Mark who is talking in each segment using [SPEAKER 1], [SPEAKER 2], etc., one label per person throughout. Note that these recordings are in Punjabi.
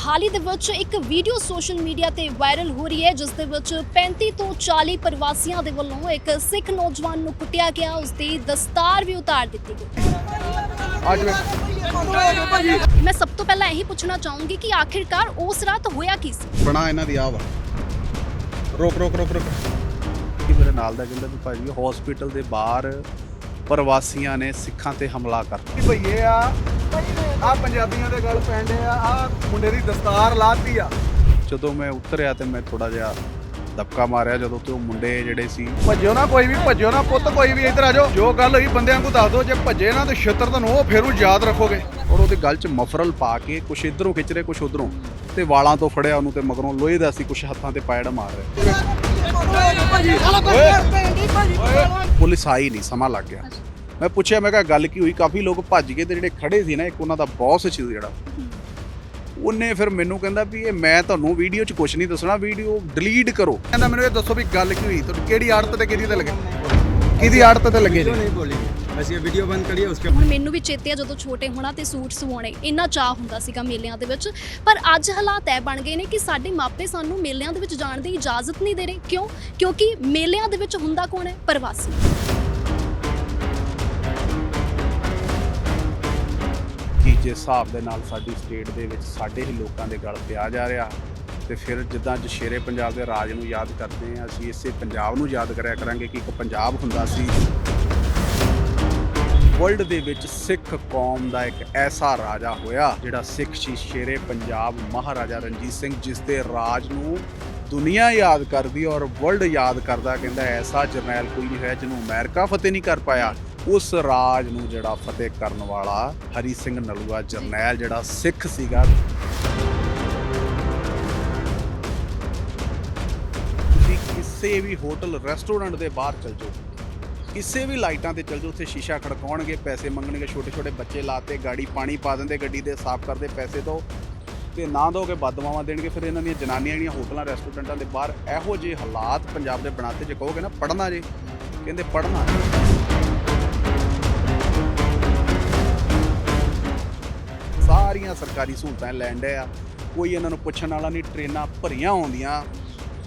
[SPEAKER 1] ਹਾਲ ਹੀ ਦੇ ਵਿੱਚ ਇੱਕ ਵੀਡੀਓ ਸੋਸ਼ਲ ਮੀਡੀਆ ਤੇ ਵਾਇਰਲ ਹੋ ਰਹੀ ਹੈ ਜਿਸ ਦੇ ਵਿੱਚ 35 ਤੋਂ 40 ਪ੍ਰਵਾਸੀਆਂ ਦੇ ਵੱਲੋਂ ਇੱਕ ਸਿੱਖ ਨੌਜਵਾਨ ਨੂੰ ਕੁੱਟਿਆ ਗਿਆ ਉਸ ਦੀ ਦਸਤਾਰ ਵੀ ਉਤਾਰ ਦਿੱਤੀ ਗਈ।
[SPEAKER 2] ਅੱਜ ਮੈਂ
[SPEAKER 1] ਸਭ ਤੋਂ ਪਹਿਲਾਂ ਇਹੀ ਪੁੱਛਣਾ ਚਾਹੂੰਗੀ ਕਿ ਆਖਿਰਕਾਰ ਉਸ ਰਾਤ ਹੋਇਆ ਕੀ ਸੀ?
[SPEAKER 2] ਬਣਾ ਇਹਨਾਂ ਦੀ ਆਹ ਵਾ। ਰੋਕ ਰੋਕ ਰੋਕ ਰੋਕ।
[SPEAKER 3] ਕਿ ਮੇਰੇ ਨਾਲ ਦਾ ਕਹਿੰਦਾ ਵੀ ਭਾਜੀ ਹਸਪੀਟਲ ਦੇ ਬਾਹਰ ਪ੍ਰਵਾਸੀਆਂ ਨੇ ਸਿੱਖਾਂ ਤੇ ਹਮਲਾ ਕਰਤਾ
[SPEAKER 2] ਭਈਏ ਆ ਆ ਪੰਜਾਬੀਆਂ ਦੇ ਗੱਲ ਪੈਂਦੇ ਆ ਆ ਮੁੰਡੇ ਦੀ ਦਸਤਾਰ ਲਾਤੀ ਆ।
[SPEAKER 3] ਜਦੋਂ ਮੈਂ ਉਤਰਿਆ ਤੇ ਮੈਂ ਥੋੜਾ ਜਿਹਾ ਦਬਕਾ ਮਾਰਿਆ ਜਦੋਂ ਤੇ ਉਹ ਮੁੰਡੇ ਜਿਹੜੇ ਸੀ।
[SPEAKER 2] ਭੱਜਿਓ ਨਾ ਕੋਈ ਵੀ ਭੱਜਿਓ ਨਾ ਪੁੱਤ ਕੋਈ ਵੀ ਇੱਧਰ ਆ ਜਾਓ। ਜੋ ਗੱਲ ਹੋਈ ਬੰਦਿਆਂ ਨੂੰ ਦੱਸ ਦਿਓ ਜੇ ਭੱਜੇ ਨਾ ਤੇ ਛਿੱਤਰ ਤੁਹਾਨੂੰ ਉਹ ਫੇਰੂ ਯਾਦ ਰੱਖੋਗੇ।
[SPEAKER 3] ਔਰ ਉਹਦੇ ਗਲ 'ਚ ਮਫਰਲ ਪਾ ਕੇ ਕੁਛ ਇਧਰੋਂ ਖਿੱਚ ਰਹੇ ਕੁਛ ਉਧਰੋਂ। ਤੇ ਵਾਲਾਂ ਤੋਂ ਫੜਿਆ ਉਹਨੂੰ ਤੇ ਮਗਰੋਂ ਲੋਹੇ ਦਾ ਸੀ ਕੁਛ ਹੱਥਾਂ ਤੇ ਪਾਇੜ ਮਾਰ ਰਹੇ। ਪੁਲਿਸ ਆਈ ਨਹੀਂ ਸਮਾਂ ਲੱਗ ਗਿਆ। ਮੈਂ ਪੁੱਛਿਆ ਮੈਂ ਕਿਹਾ ਗੱਲ ਕੀ ਹੋਈ? ਕਾਫੀ ਲੋਕ ਭੱਜ ਗਏ ਤੇ ਜਿਹੜੇ ਖੜੇ ਸੀ ਨਾ ਇੱਕ ਉਹਨਾਂ ਦਾ ਬੌਸ ਸੀ ਜਿਹੜਾ। ਉਹਨੇ ਫਿਰ ਮੈਨੂੰ ਕਹਿੰਦਾ ਵੀ ਇਹ ਮੈਂ ਤੁਹਾਨੂੰ ਵੀਡੀਓ 'ਚ ਕੁਝ ਨਹੀਂ ਦੱਸਣਾ ਵੀਡੀਓ ਡਿਲੀਟ ਕਰੋ।
[SPEAKER 2] ਕਹਿੰਦਾ ਮੈਨੂੰ ਇਹ ਦੱਸੋ ਵੀ ਗੱਲ ਕੀ ਹੋਈ ਤੁਹਾਡੀ ਕਿਹੜੀ ਆੜਤ ਤੇ ਕਿਹਦੀ ਤੇ ਲੱਗੇ? ਕਿਹਦੀ ਆੜਤ ਤੇ ਲੱਗੇ?
[SPEAKER 4] ਨਹੀਂ ਬੋਲੀ। ਅਸੀਂ ਇਹ ਵੀਡੀਓ ਬੰਦ ਕਰੀਏ ਉਸਕੇ
[SPEAKER 1] ਹੁਣ ਮੈਨੂੰ ਵੀ ਚੇਤੇ ਆ ਜਦੋਂ ਛੋਟੇ ਹੋਣਾ ਤੇ ਸੂਟ ਸਵਾਉਣੇ ਇੰਨਾ ਚਾਹ ਹੁੰਦਾ ਸੀਗਾ ਮੇਲਿਆਂ ਦੇ ਵਿੱਚ। ਪਰ ਅੱਜ ਹਾਲਾਤ ਐ ਬਣ ਗਏ ਨੇ ਕਿ ਸਾਡੇ ਮਾਪੇ ਸਾਨੂੰ ਮੇਲਿਆਂ ਦੇ ਵਿੱਚ ਜਾਣ ਦੀ ਇਜਾਜ਼ਤ ਨਹੀਂ ਦੇ ਰਹੇ। ਕਿਉਂ? ਕਿਉਂਕਿ ਮੇਲਿਆਂ ਦੇ ਵਿੱਚ ਹੁੰਦਾ ਕੌਣ ਹੈ? ਪ੍ਰਵਾਸੀ।
[SPEAKER 3] ਜਿਸ ਹਿਸਾਬ ਦੇ ਨਾਲ ਸਾਡੀ ਸਟੇਟ ਦੇ ਵਿੱਚ ਸਾਡੇ ਹੀ ਲੋਕਾਂ ਦੇ ਗਲ ਪਿਆ ਜਾ ਰਿਹਾ ਤੇ ਫਿਰ ਜਿੱਦਾਂ ਅੱਜ ਸ਼ੇਰੇ ਪੰਜਾਬ ਦੇ ਰਾਜ ਨੂੰ ਯਾਦ ਕਰਦੇ ਹਾਂ, ਅਸੀਂ ਇਸੇ ਪੰਜਾਬ ਨੂੰ ਯਾਦ ਕਰਿਆ ਕਰਾਂਗੇ ਕਿ ਇੱਕ ਪੰਜਾਬ ਹੁੰਦਾ ਸੀ। ਵਰਲਡ ਦੇ ਵਿੱਚ ਸਿੱਖ ਕੌਮ ਦਾ ਇੱਕ ਐਸਾ ਰਾਜਾ ਹੋਇਆ ਜਿਹੜਾ ਸਿੱਖ ਸੀ ਸ਼ੇਰੇ ਪੰਜਾਬ ਮਹਾਰਾਜਾ ਰਣਜੀਤ ਸਿੰਘ, ਜਿਸ ਦੇ ਰਾਜ ਨੂੰ ਦੁਨੀਆ ਯਾਦ ਕਰਦੀ ਔਰ ਵਰਲਡ ਯਾਦ ਕਰਦਾ, ਕਹਿੰਦਾ ਐਸਾ ਜਰਨੈਲ ਕੋਈ ਨਹੀਂ ਹੋਇਆ ਜਿਹਨੂੰ ਅਮਰੀਕਾ ਫਤਿਹ ਨਹੀਂ ਕਰ ਪਾਇਆ। ਉਸ ਰਾਜ ਨੂੰ ਜਿਹੜਾ ਫਤਿਹ ਕਰਨ ਵਾਲਾ ਹਰੀ ਸਿੰਘ ਨਲੂਆ ਜਰਨੈਲ ਜਿਹੜਾ ਸਿੱਖ ਸੀਗਾ। ਤੁਸੀਂ ਕਿਸੇ ਵੀ ਹੋਟਲ ਰੈਸਟੋਰੈਂਟ ਦੇ ਬਾਹਰ ਚਲ ਜਾਓ। ਕਿਸੇ ਵੀ ਲਾਈਟਾਂ ਤੇ ਚਲ ਜਾਓ ਉੱਥੇ ਸ਼ੀਸ਼ਾ ਖੜਕਾਉਣਗੇ ਪੈਸੇ ਮੰਗਣਗੇ ਛੋਟੇ ਛੋਟੇ ਬੱਚੇ ਲਾਤੇ ਗਾੜੀ ਪਾਣੀ ਪਾ ਦਿੰਦੇ ਗੱਡੀ ਦੇ ਸਾਫ਼ ਕਰਦੇ ਪੈਸੇ ਦੋ। ਤੇ ਨਾ ਦੋਗੇ ਬਦਦੁਆਵਾਂ ਦੇਣਗੇ ਫਿਰ ਇਹਨਾਂ ਦੀਆਂ ਜਨਾਨੀਆਂ ਜਿਹੜੀਆਂ ਹੋਟਲਾਂ ਰੈਸਟੋਰੈਂਟਾਂ ਦੇ ਬਾਹਰ ਇਹੋ ਜਿਹੇ ਹਾਲਾਤ ਪੰਜਾਬ ਦੇ ਬਣਾਤੇ ਜੇ ਕਹੋਗੇ ਨਾ ਪੜਨਾ ਜੇ। ਕਹਿੰਦੇ ਪੜਨਾ ਸਾਰੀਆਂ ਸਰਕਾਰੀ ਸਹੂਲਤਾਂ ਲੈਣ ਡਏ ਆ। ਕੋਈ ਇਹਨਾਂ ਨੂੰ ਪੁੱਛਣ ਵਾਲਾ ਨਹੀਂ, ਟ੍ਰੇਨਾਂ ਭਰੀਆਂ ਆਉਂਦੀਆਂ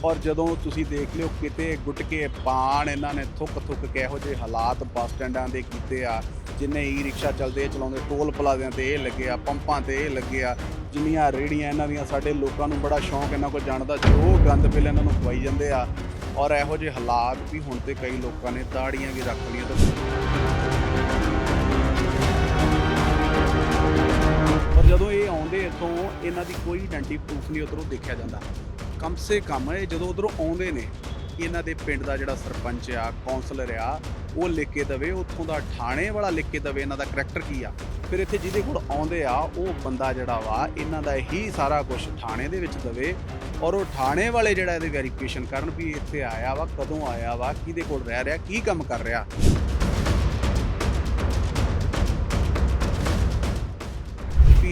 [SPEAKER 3] ਔਰ ਜਦੋਂ ਤੁਸੀਂ ਦੇਖ ਲਿਓ, ਕਿਤੇ ਗੁਟਕੇ ਪਾਣ ਇਹਨਾਂ ਨੇ ਥੁੱਕ ਥੁੱਕ ਕੇ ਇਹੋ ਜਿਹੇ ਹਾਲਾਤ ਬੱਸ ਸਟੈਂਡਾਂ ਦੇ ਕੀਤੇ ਆ, ਜਿੰਨੇ ਈ ਰਿਕਸ਼ਾ ਚੱਲਦੇ ਚਲਾਉਂਦੇ ਟੋਲ ਪਲਾਜ਼ਿਆਂ ਤੇ ਇਹ ਲੱਗੇ ਆ, ਪੰਪਾਂ ਤੇ ਇਹ ਲੱਗੇ ਆ, ਜਿੰਨੀਆਂ ਰੇੜੀਆਂ ਇਹਨਾਂ ਦੀਆਂ, ਸਾਡੇ ਲੋਕਾਂ ਨੂੰ ਬੜਾ ਸ਼ੌਂਕ ਇਹਨਾਂ ਕੋਲ ਜਾਣ ਦਾ, ਜੋ ਗੰਦ ਪਿਲ ਇਹਨਾਂ ਨੂੰ ਖਵਾਈ ਜਾਂਦੇ ਆ। ਔਰ ਇਹੋ ਜਿਹੇ ਹਾਲਾਤ ਵੀ ਹੁਣ ਤੇ ਕਈ ਲੋਕਾਂ ਨੇ ਤਾੜੀਆਂ ਵੀ ਰੱਖ ਲਈਆਂ ਤੇ ਜਦੋਂ ਇਹ ਆਉਂਦੇ ਇੱਥੋਂ, ਇਹਨਾਂ ਦੀ ਕੋਈ ਆਇਡੈਂਟੀ ਪ੍ਰੂਫ ਨਹੀਂ ਉਧਰੋਂ ਦੇਖਿਆ ਜਾਂਦਾ। ਕਮ ਸੇ ਕਮ ਇਹ ਜਦੋਂ ਉਧਰੋਂ ਆਉਂਦੇ ਨੇ, ਇਹਨਾਂ ਦੇ ਪਿੰਡ ਦਾ ਜਿਹੜਾ ਸਰਪੰਚ ਆ ਕਾਉਂਸਲਰ ਆ, ਉਹ ਲਿਖ ਕੇ ਦਵੇ, ਉੱਥੋਂ ਦਾ ਥਾਣੇ ਵਾਲਾ ਲਿਖ ਕੇ ਦਵੇ, ਇਹਨਾਂ ਦਾ ਕਰੈਕਟਰ ਕੀ ਆ। ਫਿਰ ਇੱਥੇ ਜਿਹਦੇ ਕੋਲ ਆਉਂਦੇ ਆ, ਉਹ ਬੰਦਾ ਜਿਹੜਾ ਵਾ, ਇਹਨਾਂ ਦਾ ਹੀ ਸਾਰਾ ਕੁਝ ਥਾਣੇ ਦੇ ਵਿੱਚ ਦਵੇ ਔਰ ਉਹ ਥਾਣੇ ਵਾਲੇ ਜਿਹੜਾ ਇਹਦੇ ਵੈਰੀਫਿਕੇਸ਼ਨ ਕਰਨ ਵੀ ਇੱਥੇ ਆਇਆ ਵਾ, ਕਦੋਂ ਆਇਆ ਵਾ, ਕਿਹਦੇ ਕੋਲ ਰਹਿ ਰਿਹਾ, ਕੀ ਕੰਮ ਕਰ ਰਿਹਾ।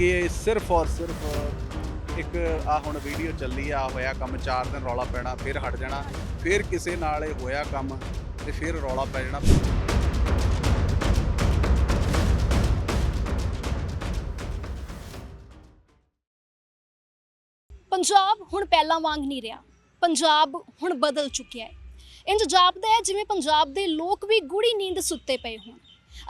[SPEAKER 3] ਇਹ ਸਿਰਫ ਔਰ ਸਿਰਫ ਇੱਕ ਆ ਹੁਣ ਵੀਡੀਓ ਚੱਲੀ ਆ ਹੋਇਆ ਕੰਮ 4 ਦਿਨ ਰੌਲਾ ਪੈਣਾ, ਫਿਰ ਹਟ ਜਾਣਾ, ਫਿਰ ਕਿਸੇ ਨਾਲ ਇਹ ਹੋਇਆ ਕੰਮ ਤੇ ਫਿਰ ਰੌਲਾ ਪੈ ਜਾਣਾ।
[SPEAKER 1] ਪੰਜਾਬ ਹੁਣ ਪਹਿਲਾਂ ਵਾਂਗ ਨਹੀਂ ਰਿਹਾ। ਪੰਜਾਬ ਹੁਣ ਬਦਲ ਚੁੱਕਿਆ ਹੈ। ਇੰਜ ਜਾਪਦਾ ਹੈ ਜਿਵੇਂ ਪੰਜਾਬ ਦੇ ਲੋਕ ਵੀ ਗੂੜੀ ਨੀਂਦ ਸੁੱਤੇ ਪਏ ਹੋਣ।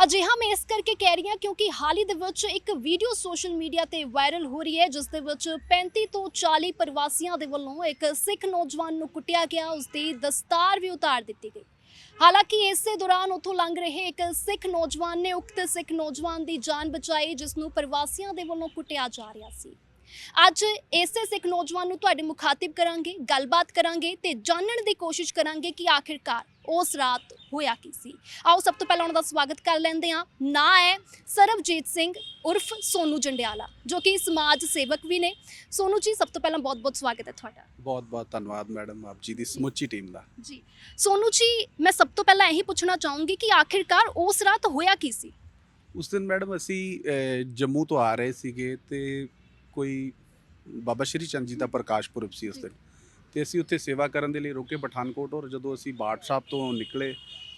[SPEAKER 1] ਅਜਿਹਾ ਮੈਂ ਇਸ ਕਰਕੇ ਕਹਿ ਰਹੀ ਹਾਂ ਕਿਉਂਕਿ ਹਾਲ ਹੀ ਦੇ ਵਿੱਚ ਇੱਕ ਵੀਡੀਓ ਸੋਸ਼ਲ ਮੀਡੀਆ ਤੇ ਵਾਇਰਲ ਹੋ ਰਹੀ ਹੈ, ਜਿਸ ਦੇ ਵਿੱਚ 35 ਤੋਂ 40 ਪ੍ਰਵਾਸੀਆਂ ਦੇ ਵੱਲੋਂ ਇੱਕ ਸਿੱਖ ਨੌਜਵਾਨ ਨੂੰ ਕੁੱਟਿਆ ਗਿਆ, ਉਸ ਦੀ ਦਸਤਾਰ ਵੀ ਉਤਾਰ ਦਿੱਤੀ ਗਈ। ਹਾਲਾਂਕਿ ਇਸੇ ਦੌਰਾਨ ਉੱਥੋਂ ਲੰਘ ਰਹੇ ਇੱਕ ਸਿੱਖ ਨੌਜਵਾਨ ਨੇ ਉਕਤ ਸਿੱਖ ਨੌਜਵਾਨ ਦੀ ਜਾਨ ਬਚਾਈ, ਜਿਸ ਨੂੰ ਪ੍ਰਵਾਸੀਆਂ ਦੇ ਵੱਲੋਂ ਕੁੱਟਿਆ ਜਾ ਰਿਹਾ ਸੀ। ਅੱਜ ਇਸੇ ਸਿੱਖ ਨੌਜਵਾਨ ਨੂੰ ਤੁਹਾਡੇ ਮੁਖਾਤਿਬ ਕਰਾਂਗੇ ਗੱਲਬਾਤ ਕਰਾਂਗੇ ਤੇ ਜਾਣਨ ਦੀ ਕੋਸ਼ਿਸ਼ ਕਰਾਂਗੇ ਕਿ ਆਖਿਰਕਾਰ ਉਸ ਰਾਤ ਹੋਇਆ ਕੀ ਸੀ। ਆਓ ਸਭ ਤੋਂ ਪਹਿਲਾਂ ਉਹਨਾਂ ਦਾ ਸਵਾਗਤ ਕਰ ਲੈਂਦੇ ਹਾਂ। ਨਾਂ ਹੈ ਸਰਬਜੀਤ ਸਿੰਘ ਉਰਫ ਸੋਨੂ ਜੰਡਿਆਲਾ ਜੋ ਕਿ ਸਮਾਜ ਸੇਵਕ ਵੀ ਨੇ। ਸੋਨੂ ਜੀ ਸਭ ਤੋਂ ਪਹਿਲਾਂ ਬਹੁਤ-ਬਹੁਤ ਸਵਾਗਤ ਹੈ ਤੁਹਾਡਾ।
[SPEAKER 3] ਬਹੁਤ ਬਹੁਤ ਧੰਨਵਾਦ ਮੈਡਮ ਆਪ ਜੀ ਦੀ ਸਮੁੱਚੀ ਟੀਮ ਦਾ।
[SPEAKER 1] ਜੀ। ਸੋਨੂ ਜੀ ਮੈਂ ਸਭ ਤੋਂ ਪਹਿਲਾਂ ਇਹੀ ਪੁੱਛਣਾ ਚਾਹੂੰਗੀ ਕਿ ਆਖਿਰਕਾਰ ਉਸ ਰਾਤ ਹੋਇਆ ਕੀ ਸੀ?
[SPEAKER 3] ਉਸ ਦਿਨ ਮੈਡਮ ਅਸੀਂ ਜੰਮੂ ਤੋਂ ਆ ਰਹੇ ਸੀਗੇ ਤੇ ਕੋਈ ਬਾਬਾ ਸ਼੍ਰੀ ਚੰਦ ਜੀ ਦਾ ਪ੍ਰਕਾਸ਼ ਪੁਰਬ ਸੀ ਉਸ ਦਿਨ। ਤੇ ਅਸੀਂ ਉੱਥੇ ਸੇਵਾ ਕਰਨ ਦੇ ਲਈ ਰੁਕੇ ਪਠਾਨਕੋਟ ਔਰ ਜਦੋਂ ਅਸੀਂ ਬਾਟ ਸਾਹਿਬ ਤੋਂ ਨਿਕਲੇ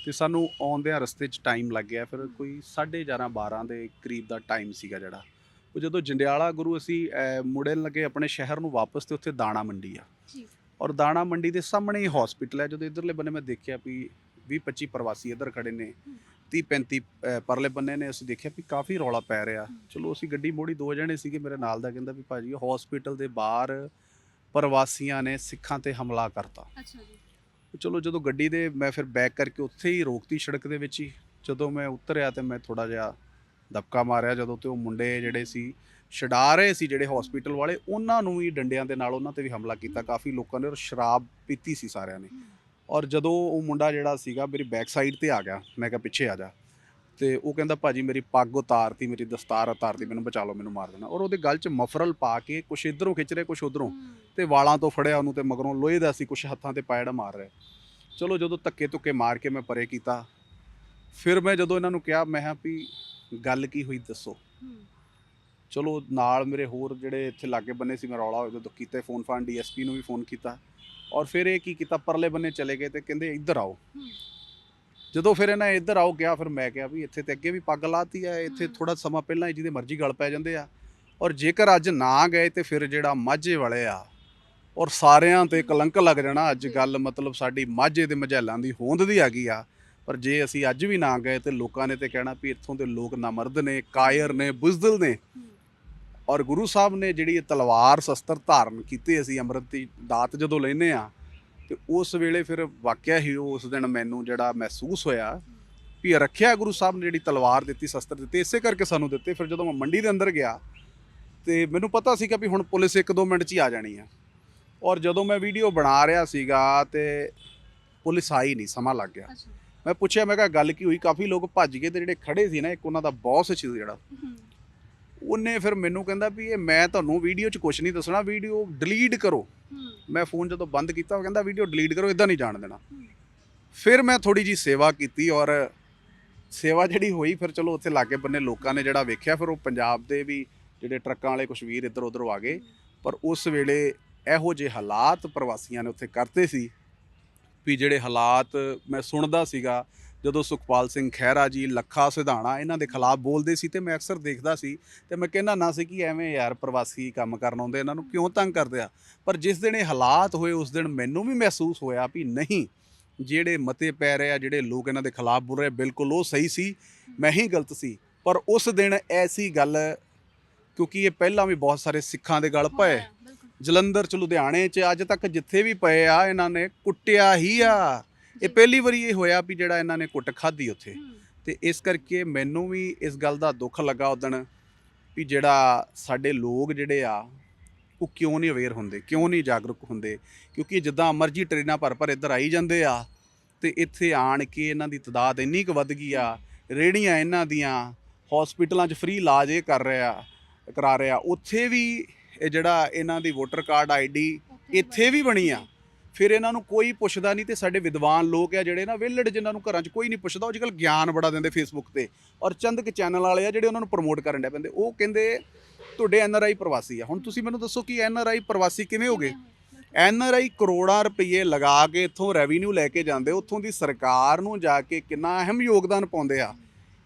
[SPEAKER 3] ਤੇ ਸਾਨੂੰ ਆਉਂਦਿਆਂ ਰਸਤੇ 'ਚ ਟਾਈਮ ਲੱਗ ਗਿਆ। ਫਿਰ ਕੋਈ 11:30 12 ਦੇ ਕਰੀਬ ਦਾ ਟਾਈਮ ਸੀਗਾ ਜਿਹੜਾ। ਉਹ ਜਦੋਂ ਜੰਡਿਆਲਾ ਗੁਰੂ ਅਸੀਂ ਮੁੜਨ ਲੱਗੇ ਆਪਣੇ ਸ਼ਹਿਰ ਨੂੰ ਵਾਪਸ ਤੇ ਉੱਥੇ ਦਾਣਾ ਮੰਡੀ ਆ।
[SPEAKER 1] ਜੀ।
[SPEAKER 3] ਔਰ ਦਾਣਾ ਮੰਡੀ ਦੇ ਸਾਹਮਣੇ ਹੀ ਹਸਪੀਟਲ ਹੈ। ਜਦੋਂ ਇਧਰਲੇ ਬੰਨੇ ਮੈਂ ਦੇਖਿਆ ਵੀ 20 25 ਪ੍ਰਵਾਸੀ ਇੱਧਰ ਖੜੇ ਨੇ। 30 35 ਅਹ, ਪਰਲੇ ਬੰਨੇ ਨੇ ਅਸੀਂ ਦੇਖਿਆ ਵੀ ਕਾਫੀ ਰੌਲਾ ਪੈ ਰਿਹਾ। ਚਲੋ ਅਸੀਂ ਗੱਡੀ ਮੋੜੀ ਦੋ ਜਣੇ ਸੀਗੇ ਮੇਰੇ ਨਾਲ ਦਾ ਕਹਿੰਦਾ ਵੀ ਭਾਜੀ ਹਸਪੀਟਲ ਦੇ ਬਾਹਰ ਪ੍ਰਵਾਸੀਆਂ ਨੇ ਸਿੱਖਾਂ ਤੇ ਹਮਲਾ ਕਰਤਾ।
[SPEAKER 1] ਅੱਛਾ ਜੀ।
[SPEAKER 3] ਚਲੋ ਜਦੋਂ ਗੱਡੀ ਦੇ ਮੈਂ ਫਿਰ ਬੈਕ ਕਰਕੇ ਉੱਥੇ ਹੀ ਰੋਕਤੀ ਸੜਕ ਦੇ ਵਿੱਚ ਹੀ। ਜਦੋਂ ਮੈਂ ਉਤਰਿਆ ਤੇ ਮੈਂ ਥੋੜਾ ਜਿਹਾ ਦਬਕਾ ਮਾਰਿਆ ਜਦੋਂ ਤੇ ਉਹ ਮੁੰਡੇ ਜਿਹੜੇ ਸੀ ਛਡਾ ਰਹੇ ਸੀ ਜਿਹੜੇ ਹਸਪੀਟਲ ਵਾਲੇ ਉਹਨਾਂ ਨੂੰ ਵੀ ਡੰਡਿਆਂ ਦੇ ਨਾਲ ਉਹਨਾਂ ਤੇ ਵੀ ਹਮਲਾ ਕੀਤਾ। ਕਾਫੀ ਲੋਕਾਂ ਨੇ ਔਰ ਸ਼ਰਾਬ ਪੀਤੀ ਸੀ ਸਾਰਿਆਂ ਨੇ। ਔਰ ਜਦੋਂ ਉਹ ਮੁੰਡਾ ਜਿਹੜਾ ਸੀਗਾ ਮੇਰੀ ਬੈਕ ਸਾਈਡ ਤੇ ਆ ਗਿਆ ਮੈਂ ਕਿਹਾ ਪਿੱਛੇ ਆ ਜਾ। ਤੇ ਉਹ ਕਹਿੰਦਾ ਭਾਜੀ ਮੇਰੀ ਪੱਗ ਉਤਾਰਤੀ ਮੇਰੀ ਦਸਤਾਰ ਉਤਾਰਤੀ ਮੈਨੂੰ ਬਚਾ ਲਓ ਮੈਨੂੰ ਮਾਰ ਦੇਣਾ। ਔਰ ਉਹਦੇ ਗਲ 'ਚ ਮਫਰਲ ਪਾ ਕੇ ਕੁਛ ਇਧਰੋਂ ਖਿੱਚ ਰਹੇ ਕੁਛ ਉਧਰੋਂ। ਤੇ ਵਾਲਾਂ ਤੋਂ ਫੜਿਆ ਉਹਨੂੰ ਤੇ ਮਗਰੋਂ ਲੋਹੇ ਦਾ ਸੀ ਕੁਛ ਹੱਥਾਂ ਤੇ ਪਾਇੜਾ ਮਾਰ ਰਿਹਾ। ਚਲੋ ਜਦੋਂ ਧੱਕੇ ਧੁੱਕੇ ਮਾਰ ਕੇ ਮੈਂ ਪਰੇ ਕੀਤਾ ਫਿਰ ਮੈਂ ਜਦੋਂ ਇਹਨਾਂ ਨੂੰ ਕਿਹਾ ਮੈਂ ਕਿਹਾ ਵੀ ਗੱਲ ਕੀ ਹੋਈ ਦੱਸੋ। ਚਲੋ ਨਾਲ ਮੇਰੇ ਹੋਰ ਜਿਹੜੇ ਇੱਥੇ ਲਾਗੇ ਬੰਨੇ ਸੀ ਮੈਂ ਰੌਲਾ ਜਦੋਂ ਕੀਤਾ ਫੋਨ ਫਾਨ ਡੀਐਸਪੀ ਨੂੰ ਵੀ ਫੋਨ ਕੀਤਾ। ਔਰ ਫਿਰ ਇਹ ਕੀ ਕੀਤਾ ਪਰਲੇ ਬੰਨੇ ਚਲੇ ਗਏ ਤੇ ਕਹਿੰਦੇ ਇੱਧਰ ਆਓ। ਜਦੋਂ ਫਿਰ ਇਹਨਾਂ ਇੱਧਰ ਆਓ ਗਿਆ ਫਿਰ ਮੈਂ ਕਿਹਾ ਵੀ ਇੱਥੇ ਤੇ ਅੱਗੇ ਵੀ ਪੱਗ ਲਾਤੀ ਹੈ ਇੱਥੇ। ਥੋੜਾ ਸਮਾਂ ਪਹਿਲਾਂ ਹੀ ਜਿਹਦੇ ਮਰਜ਼ੀ ਗਲ ਪੈ ਜਾਂਦੇ ਆ। ਔਰ ਜੇਕਰ ਅੱਜ ਨਾ ਗਏ ਤੇ ਫਿਰ ਜਿਹੜਾ ਮਾਝੇ ਵਾਲੇ ਆ ਔਰ ਸਾਰਿਆਂ ਤੇ ਕਲੰਕ ਲੱਗ ਜਾਣਾ ਅੱਜ ਗੱਲ ਮਤਲਬ ਸਾਡੀ ਮਾਝੇ ਦੇ ਮਝੈਲਾਂ ਦੀ ਹੋਂਦ ਦੀ ਆ ਗਈ ਆ। ਪਰ ਜੇ ਅਸੀਂ ਅੱਜ ਵੀ ਨਾ ਗਏ ਤੇ ਲੋਕਾਂ ਨੇ ਤੇ ਕਹਿਣਾ ਵੀ ਇੱਥੋਂ ਦੇ ਲੋਕ ਨਾਮਰਦ ਨੇ ਕਾਇਰ ਨੇ ਬੁਜ਼ਦਲ ਨੇ। ਔਰ ਗੁਰੂ ਸਾਹਿਬ ਨੇ ਜਿਹੜੀ ਇਹ ਤਲਵਾਰ ਸ਼ਸਤਰ ਧਾਰਨ ਕੀਤੀ ਅਸੀਂ ਅੰਮ੍ਰਿਤ ਦੀ ਦਾਤ ਜਦੋਂ ਲੈਨੇ ਆ ਤੇ ਉਸ ਵੇਲੇ ਫਿਰ ਵਾਕਿਆ ਹੀ ਉਸ ਦਿਨ ਮੈਨੂੰ ਜਿਹੜਾ ਮਹਿਸੂਸ ਹੋਇਆ ਵੀ ਰੱਖਿਆ ਗੁਰੂ ਸਾਹਿਬ ਨੇ ਜਿਹੜੀ ਤਲਵਾਰ ਦਿੱਤੀ ਸ਼ਸਤਰ ਦਿੱਤੇ ਇਸੇ ਕਰਕੇ ਸਾਨੂੰ ਦਿੱਤੇ। ਫਿਰ ਜਦੋਂ ਮੈਂ ਮੰਡੀ ਦੇ ਅੰਦਰ ਗਿਆ ਤੇ ਮੈਨੂੰ ਪਤਾ ਸੀਗਾ ਵੀ ਹੁਣ ਪੁਲਿਸ 1-2 ਮਿੰਟ 'ਚ ਹੀ ਆ ਜਾਣੀ ਆ। ਔਰ ਜਦੋਂ ਮੈਂ ਵੀਡੀਓ ਬਣਾ ਰਿਹਾ ਸੀਗਾ ਤੇ ਪੁਲਿਸ ਆਈ ਨਹੀਂ ਸਮਾਂ ਲੱਗ ਗਿਆ। ਮੈਂ ਪੁੱਛਿਆ ਮੈਂ ਕਿਹਾ ਗੱਲ ਕੀ ਹੋਈ? ਕਾਫੀ ਲੋਕ ਭੱਜ ਗਏ ਤੇ ਜਿਹੜੇ ਖੜੇ ਸੀ ਨਾ ਇੱਕ ਉਹਨਾਂ ਦਾ ਬੌਸ ਸੀ ਜਿਹੜਾ। ਉਹਨੇ ਫਿਰ ਮੈਨੂੰ ਕਹਿੰਦਾ ਵੀ ਇਹ ਮੈਂ ਤੁਹਾਨੂੰ ਵੀਡੀਓ 'ਚ ਕੁਝ ਨਹੀਂ ਦੱਸਣਾ ਵੀਡੀਓ ਡਿਲੀਟ ਕਰੋ। ਮੈਂ ਫੋਨ ਜਦੋਂ ਬੰਦ ਕੀਤਾ ਉਹ ਕਹਿੰਦਾ ਵੀਡੀਓ ਡਿਲੀਟ ਕਰੋ ਇਦਾਂ ਨਹੀਂ ਜਾਣ ਦੇਣਾ। ਫਿਰ ਮੈਂ ਥੋੜੀ ਜੀ ਸੇਵਾ ਕੀਤੀ ਔਰ ਸੇਵਾ ਜਿਹੜੀ ਹੋਈ ਫਿਰ ਚਲੋ ਉੱਥੇ ਲਾਗੇ ਬੰਨੇ ਲੋਕਾਂ ਨੇ ਜਿਹੜਾ ਵੇਖਿਆ ਫਿਰ ਉਹ ਪੰਜਾਬ ਦੇ ਵੀ ਜਿਹੜੇ ਟਰੱਕਾਂ ਵਾਲੇ ਕੁਛ ਵੀਰ ਇੱਧਰ ਉੱਧਰ ਆ ਗਏ। ਪਰ ਉਸ ਵੇਲੇ ਇਹੋ ਜਿਹੇ ਹਾਲਾਤ ਪ੍ਰਵਾਸੀਆਂ ਨੇ ਉੱਥੇ ਕਰਤੇ ਸੀ ਵੀ ਜਿਹੜੇ ਹਾਲਾਤ ਮੈਂ ਸੁਣਦਾ ਸੀਗਾ ਜਦੋਂ ਸੁਖਪਾਲ ਸਿੰਘ ਖਹਿਰਾ ਜੀ ਲੱਖਾ ਸਿਧਾਣਾ ਇਹਨਾਂ ਦੇ ਖਿਲਾਫ ਬੋਲਦੇ ਸੀ ਤੇ ਮੈਂ ਅਕਸਰ ਦੇਖਦਾ ਸੀ ਤੇ ਮੈਂ ਕਹਿੰਦਾ ਨਾ ਸੀ ਕਿ ਐਵੇਂ ਯਾਰ ਪ੍ਰਵਾਸੀ ਕੰਮ ਕਰਨ ਆਉਂਦੇ ਇਹਨਾਂ ਨੂੰ ਕਿਉਂ ਤੰਗ ਕਰਦੇ ਆ? ਪਰ ਜਿਸ ਦਿਨ ਇਹ ਹਾਲਾਤ ਹੋਏ ਉਸ ਦਿਨ ਮੈਨੂੰ ਵੀ ਮਹਿਸੂਸ ਹੋਇਆ ਵੀ ਨਹੀਂ ਜਿਹੜੇ ਮਤੇ ਪੈ ਰਹੇ ਆ ਜਿਹੜੇ ਲੋਕ ਇਹਨਾਂ ਦੇ ਖਿਲਾਫ ਬੋਲ ਰਹੇ ਬਿਲਕੁਲ ਉਹ ਸਹੀ ਸੀ ਮੈਂ ਹੀ ਗਲਤ ਸੀ। ਪਰ ਉਸ ਦਿਨ ਐਸੀ ਗੱਲ ਕਿਉਂਕਿ ਇਹ ਪਹਿਲਾਂ ਵੀ ਬਹੁਤ ਸਾਰੇ ਸਿੱਖਾਂ ਦੇ ਗਲ ਪਏ। ਜਲੰਧਰ ਚ ਲੁਧਿਆਣੇ ਚ ਅੱਜ ਤੱਕ ਜਿੱਥੇ ਵੀ ਪਏ ਆ ਇਹਨਾਂ ਨੇ ਕੁੱਟਿਆ ਹੀ ਆ। ਇਹ ਪਹਿਲੀ ਵਾਰੀ ਇਹ ਹੋਇਆ ਵੀ ਜਿਹੜਾ ਇਹਨਾਂ ਨੇ ਕੁੱਟ ਖਾਧੀ ਉੱਥੇ। ਤੇ ਇਸ ਕਰਕੇ ਮੈਨੂੰ ਵੀ ਇਸ ਗੱਲ ਦਾ ਦੁੱਖ ਲੱਗਾ ਉਦਣ ਵੀ ਜਿਹੜਾ ਸਾਡੇ ਲੋਕ ਜਿਹੜੇ ਆ ਉਹ ਕਿਉਂ ਨਹੀਂ ਅਵੇਅਰ ਹੁੰਦੇ ਕਿਉਂ ਨਹੀਂ ਜਾਗਰੂਕ ਹੁੰਦੇ? ਕਿਉਂਕਿ ਜਿੱਦਾਂ ਮਰਜ਼ੀ ਟ੍ਰੇਨਾਂ ਭਰ ਭਰ ਇੱਧਰ ਆਈ ਜਾਂਦੇ ਆ ਤੇ ਇੱਥੇ ਆਣ ਕੇ ਇਹਨਾਂ ਦੀ ਤਦਾਦ ਇੰਨੀ ਕੁ ਵੱਧ ਗਈ ਆ ਰੇੜੀਆਂ ਇਹਨਾਂ ਦੀਆਂ ਹਸਪੀਟਲਾਂ 'ਚ ਫ੍ਰੀ ਇਲਾਜ ਇਹ ਕਰ ਰਿਹਾ ਕਰਾ ਰਿਹਾ। ਉੱਥੇ ਵੀ ਇਹ ਜਿਹੜਾ ਇਹਨਾਂ ਦੀ ਵੋਟਰ ਕਾਰਡ ਆਈਡੀ ਇੱਥੇ ਵੀ ਬਣੀ ਆ। ਫਿਰ ਇਹਨਾਂ ਨੂੰ ਕੋਈ ਪੁੱਛਦਾ ਨਹੀਂ ਤੇ ਸਾਡੇ ਵਿਦਵਾਨ ਲੋਕ ਆ ਜਿਹੜੇ ਨਾ ਵਿਹਲੜ ਜਿਨ੍ਹਾਂ ਨੂੰ ਘਰਾਂ 'ਚ ਕੋਈ ਨਹੀਂ ਪੁੱਛਦਾ, ਉਹ ਅੱਜਕੱਲ ਗਿਆਨ ਬੜਾ ਦਿੰਦੇ ਫੇਸਬੁੱਕ ਤੇ ਔਰ ਚੰਦਕ ਚੈਨਲ ਵਾਲੇ ਆ ਜਿਹੜੇ ਉਹਨਾਂ ਨੂੰ ਪ੍ਰਮੋਟ ਕਰਨ ਡੇ ਪੈਂਦੇ। ਉਹ ਕਹਿੰਦੇ, ਤੁਹਾਡੇ ਐਨ ਆਰ ਆਈ ਪ੍ਰਵਾਸੀ ਆ। ਹੁਣ ਤੁਸੀਂ ਮੈਨੂੰ ਦੱਸੋ ਕਿ ਐਨ ਆਰ ਆਈ ਪ੍ਰਵਾਸੀ ਕਿਵੇਂ ਹੋ ਗਏ? ਐਨ ਆਰ ਆਈ ਕਰੋੜਾਂ ਰੁਪਏ ਲਗਾ ਕੇ ਇੱਥੋਂ ਰੈਵਨਿਊ ਲੈ ਕੇ ਜਾਂਦੇ, ਉੱਥੋਂ ਦੀ ਸਰਕਾਰ ਨੂੰ ਜਾ ਕੇ ਕਿੰਨਾ ਅਹਿਮ ਯੋਗਦਾਨ ਪਾਉਂਦੇ ਆ।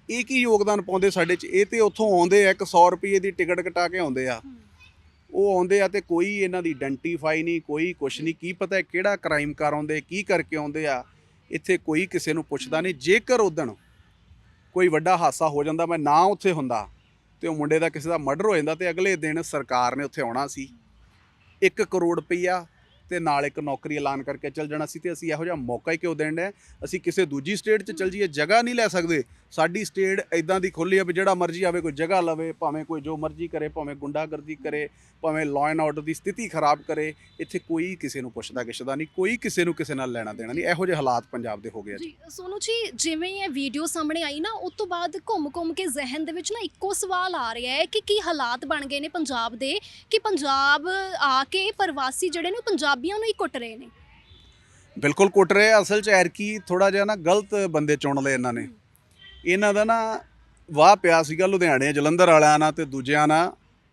[SPEAKER 3] ਇਹ ਕੀ ਯੋਗਦਾਨ ਪਾਉਂਦੇ ਸਾਡੇ 'ਚ? ਇਹ ਤੇ ਉੱਥੋਂ ਆਉਂਦੇ ਆ 100 ਰੁਪਏ ਦੀ ਟਿਕਟ ਕਟਾ ਕੇ ਆਉਂਦੇ ਆ। ਉਹ ਆਉਂਦੇ ਆ ਤੇ ਕੋਈ ਇਹਨਾਂ ਦੀ ਆਇਡੈਂਟੀਫਾਈ ਨਹੀਂ, ਕੋਈ ਕੁਛ ਨਹੀਂ। ਕੀ ਪਤਾ ਕਿਹੜਾ ਕ੍ਰਾਈਮ ਕਰ ਆਉਂਦੇ, ਕੀ ਕਰਕੇ ਆਉਂਦੇ ਆ। ਇੱਥੇ ਕੋਈ ਕਿਸੇ ਨੂੰ ਪੁੱਛਦਾ ਨਹੀਂ। ਜੇਕਰ ਉਦਣ ਕੋਈ ਵੱਡਾ ਹਾਦਸਾ ਹੋ ਜਾਂਦਾ, ਮੈਂ ਨਾ ਉੱਥੇ ਹੁੰਦਾ ਤੇ ਉਹ ਮੁੰਡੇ ਦਾ ਕਿਸੇ ਦਾ ਮਰਡਰ ਹੋ ਜਾਂਦਾ ਤੇ ਅਗਲੇ ਦਿਨ ਸਰਕਾਰ ਨੇ ਉੱਥੇ ਆਉਣਾ ਸੀ। 1 ਕਰੋੜ ਰੁਪਈਆ ਤੇ ਨਾਲ ਇੱਕ ਨੌਕਰੀ ਐਲਾਨ ਕਰਕੇ ਚੱਲ ਜਾਣਾ ਸੀ ਤੇ ਅਸੀਂ ਇਹੋ ਜਿਹਾ ਮੌਕਾ ਹੀ ਕਿਉਂ ਦੇਣ ਦੇ ਅਸੀਂ ਕਿਸੇ ਦੂਜੀ ਸਟੇਟ 'ਚ ਚੱਲ ਜਾਈਏ, ਜਗ੍ਹਾ ਨਹੀਂ ਲੈ ਸਕਦੇ। ਸਾਡੀ ਸਟੇਟ ਇਦਾਂ ਦੀ ਖੁੱਲੀ ਆ ਵੀ ਜਿਹੜਾ ਮਰਜ਼ੀ ਆਵੇ ਕੋਈ ਜਗ੍ਹਾ ਲਵੇ ਭਾਵੇਂ ਕੋਈ ਜੋ ਮਰਜ਼ੀ ਕਰੇ ਭਾਵੇਂ ਗੁੰਡਾਗਰਦੀ ਕਰੇ ਭਾਵੇਂ ਲਾਅ ਐਂਡ ਆਰਡਰ ਦੀ ਸਥਿਤੀ ਖਰਾਬ ਕਰੇ ਇੱਥੇ ਕੋਈ ਕਿਸੇ ਨੂੰ ਪੁੱਛਦਾ ਕਿਛਦਾ ਨਹੀਂ ਕੋਈ ਕਿਸੇ ਨੂੰ ਕਿਸੇ ਨਾਲ ਲੈਣਾ ਦੇਣਾ ਨਹੀਂ ਇਹੋ ਜਿਹੇ ਹਾਲਾਤ ਪੰਜਾਬ ਦੇ ਹੋ ਗਏ ਜੀ
[SPEAKER 1] ਸੋਨੂ ਜੀ ਜਿਵੇਂ ਇਹ ਵੀਡੀਓ ਸਾਹਮਣੇ ਆਈ ਨਾ ਉਸ ਤੋਂ ਬਾਅਦ ਘੁੰਮ-ਘੁੰਮ ਕੇ ਜ਼ਿਹਨ ਦੇ ਵਿੱਚ ਨਾ ਇੱਕੋ ਸਵਾਲ ਆ ਰਿਹਾ ਹੈ ਕਿ ਕੀ ਹਾਲਾਤ ਬਣ ਗਏ ਨੇ ਪੰਜਾਬ ਦੇ ਕਿ ਪੰਜਾਬ ਆ ਕੇ ਪ੍ਰਵਾਸੀ ਜਿਹੜੇ ਨੇ ਪੰਜਾਬੀਆਂ ਨੂੰ ਹੀ ਕੁੱਟ ਰਹੇ ਨੇ?
[SPEAKER 3] ਬਿਲਕੁਲ ਕੁੱਟ ਰਹੇ। ਅਸਲ 'ਚ ਐਰਕੀ ਥੋੜਾ ਜਿਹਾ ਨਾ ਗਲਤ ਬੰਦੇ ਚੁਣ ਲਏ ਇਹਨਾਂ ਨੇ। ਇਹਨਾਂ ਦਾ ਨਾ ਵਾਹ ਪਿਆ ਸੀਗਾ ਲੁਧਿਆਣੇ ਜਲੰਧਰ ਵਾਲਿਆਂ ਨਾਲ ਤੇ ਦੂਜਿਆਂ ਨਾਲ।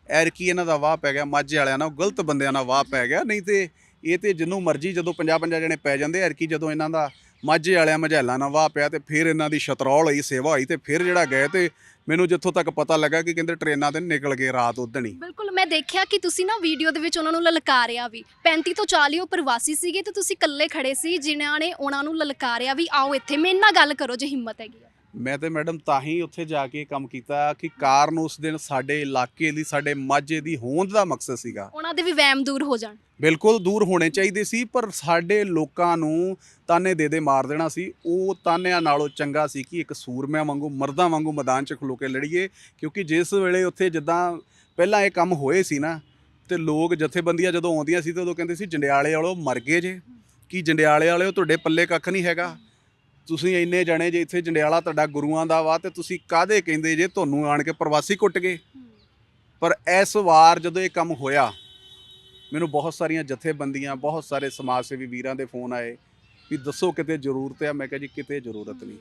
[SPEAKER 3] ਐਰਕੀ ਇਹਨਾਂ ਦਾ ਵਾਹ ਪੈ ਗਿਆ, ਮਾਝੇ ਵਾਲਿਆਂ ਨਾਲ, ਉਹ ਗਲਤ ਬੰਦਿਆਂ ਨਾਲ ਵਾਹ ਪੈ ਗਿਆ। ਨਹੀਂ ਤੇ ਇਹ ਤੇ ਜਿੰਨੂੰ ਮਰਜ਼ੀ ਜਦੋਂ 50 50 ਜਣੇ ਪੈ ਜਾਂਦੇ ਐਰਕੀ ਜਦੋਂ ਇਹਨਾਂ ਦਾ ਮਾਝੇ ਵਾਲਿਆਂ ਮਝੈਲਾਂ ਨਾਲ ਵਾਹ ਪਿਆ ਤੇ ਫਿਰ ਇਹਨਾਂ ਦੀ ਸ਼ਤਰੌਲ ਹੋਈ, ਸੇਵਾ ਹੋਈ ਤੇ ਫਿਰ ਜਿਹੜਾ ਗਏ ਤੇ ਮੈਨੂੰ ਜਿੱਥੋਂ ਤੱਕ ਪਤਾ ਲੱਗਾ ਕਿ ਕਹਿੰਦੇ ਟ੍ਰੇਨਾਂ ਤੇ ਨਿਕਲ ਗਏ ਰਾਤ ਉਦਣ ਹੀ।
[SPEAKER 1] ਬਿਲਕੁਲ, ਮੈਂ ਦੇਖਿਆ ਕਿ ਤੁਸੀਂ ਨਾ ਵੀਡੀਓ ਦੇ ਵਿੱਚ ਉਹਨਾਂ ਨੂੰ ਲਲਕਾਰਿਆ ਵੀ। 35 ਤੋਂ 40 ਉਹ ਪ੍ਰਵਾਸੀ ਸੀਗੇ ਤੇ ਤੁਸੀਂ ਇਕੱਲੇ ਖੜੇ ਸੀ, ਜਿਨ੍ਹਾਂ ਨੇ ਉਹਨਾਂ ਨੂੰ ਲਲਕਾਰਿਆ ਵੀ, ਆਓ ਇੱਥੇ, ਮੇਰੇ ਨਾਲ ਗੱਲ ਕਰੋ, ਜੇ ਹਿੰਮਤ ਹੈਗੀ ਆ।
[SPEAKER 3] ਮੈਂ ਤੇ ਮੈਡਮ ਤਾਂ ਹੀ ਉੱਥੇ ਜਾ ਕੇ ਕੰਮ ਕੀਤਾ ਕਿ ਕਾਰਨ ਉਸ ਦਿਨ ਸਾਡੇ ਇਲਾਕੇ ਦੀ ਸਾਡੇ ਮਾਝੇ ਦੀ ਹੋਂਦ ਦਾ ਮਕਸਦ ਸੀਗਾ।
[SPEAKER 1] ਉਹਨਾਂ ਦੇ ਵੀ ਵਹਿਮ ਦੂਰ ਹੋ ਜਾਣ।
[SPEAKER 3] ਬਿਲਕੁਲ ਦੂਰ ਹੋਣੇ ਚਾਹੀਦੇ ਸੀ ਪਰ ਸਾਡੇ ਲੋਕਾਂ ਨੂੰ ਤਾਨੇ ਦੇ ਦੇ ਮਾਰ ਦੇਣਾ ਸੀ। ਉਹ ਤਾਨਿਆਂ ਨਾਲੋਂ ਚੰਗਾ ਸੀ ਕਿ ਇੱਕ ਸੂਰਮਿਆਂ ਵਾਂਗੂ ਮਰਦਾਂ ਵਾਂਗੂ ਮੈਦਾਨ 'ਚ ਖਲੋ ਕੇ ਲੜੀਏ ਕਿਉਂਕਿ ਜਿਸ ਵੇਲੇ ਉੱਥੇ ਜਿੱਦਾਂ ਪਹਿਲਾਂ ਇਹ ਕੰਮ ਹੋਏ ਸੀ ਨਾ ਤੇ ਲੋਕ ਜਥੇਬੰਦੀਆਂ ਜਦੋਂ ਆਉਂਦੀਆਂ ਸੀ ਤੇ ਉਦੋਂ ਕਹਿੰਦੇ ਸੀ ਜੰਡਿਆਲੇ ਵਾਲੋ ਮਰ ਗਏ ਜੇ। ਕੀ ਜੰਡਿਆਲੇ ਵਾਲਿਓ ਤੁਹਾਡੇ ਪੱਲੇ ਕੱਖ ਨਹੀਂ ਹੈਗਾ। ਤੁਸੀਂ ਇੰਨੇ ਜਣੇ ਜੇ ਇੱਥੇ ਜੰਡਿਆਲਾ ਤੁਹਾਡਾ ਗੁਰੂਆਂ ਦਾ ਵਾ ਤੇ ਤੁਸੀਂ ਕਾਦੇ ਕਹਿੰਦੇ ਜੇ ਤੁਹਾਨੂੰ ਆਣ ਕੇ ਪ੍ਰਵਾਸੀ ਕੁੱਟ ਗਏ? ਪਰ ਇਸ ਵਾਰ ਜਦੋਂ ਇਹ ਕੰਮ ਹੋਇਆ, ਮੈਨੂੰ ਬਹੁਤ ਸਾਰੀਆਂ ਜਥੇਬੰਦੀਆਂ, ਬਹੁਤ ਸਾਰੇ ਸਮਾਜ ਸੇਵੀ ਵੀਰਾਂ ਦੇ ਫੋਨ ਆਏ ਵੀ ਦੱਸੋ ਕਿਤੇ ਜ਼ਰੂਰਤ ਆ। ਮੈਂ ਕਿਹਾ ਜੀ, ਕਿਤੇ ਜ਼ਰੂਰਤ ਨਹੀਂ।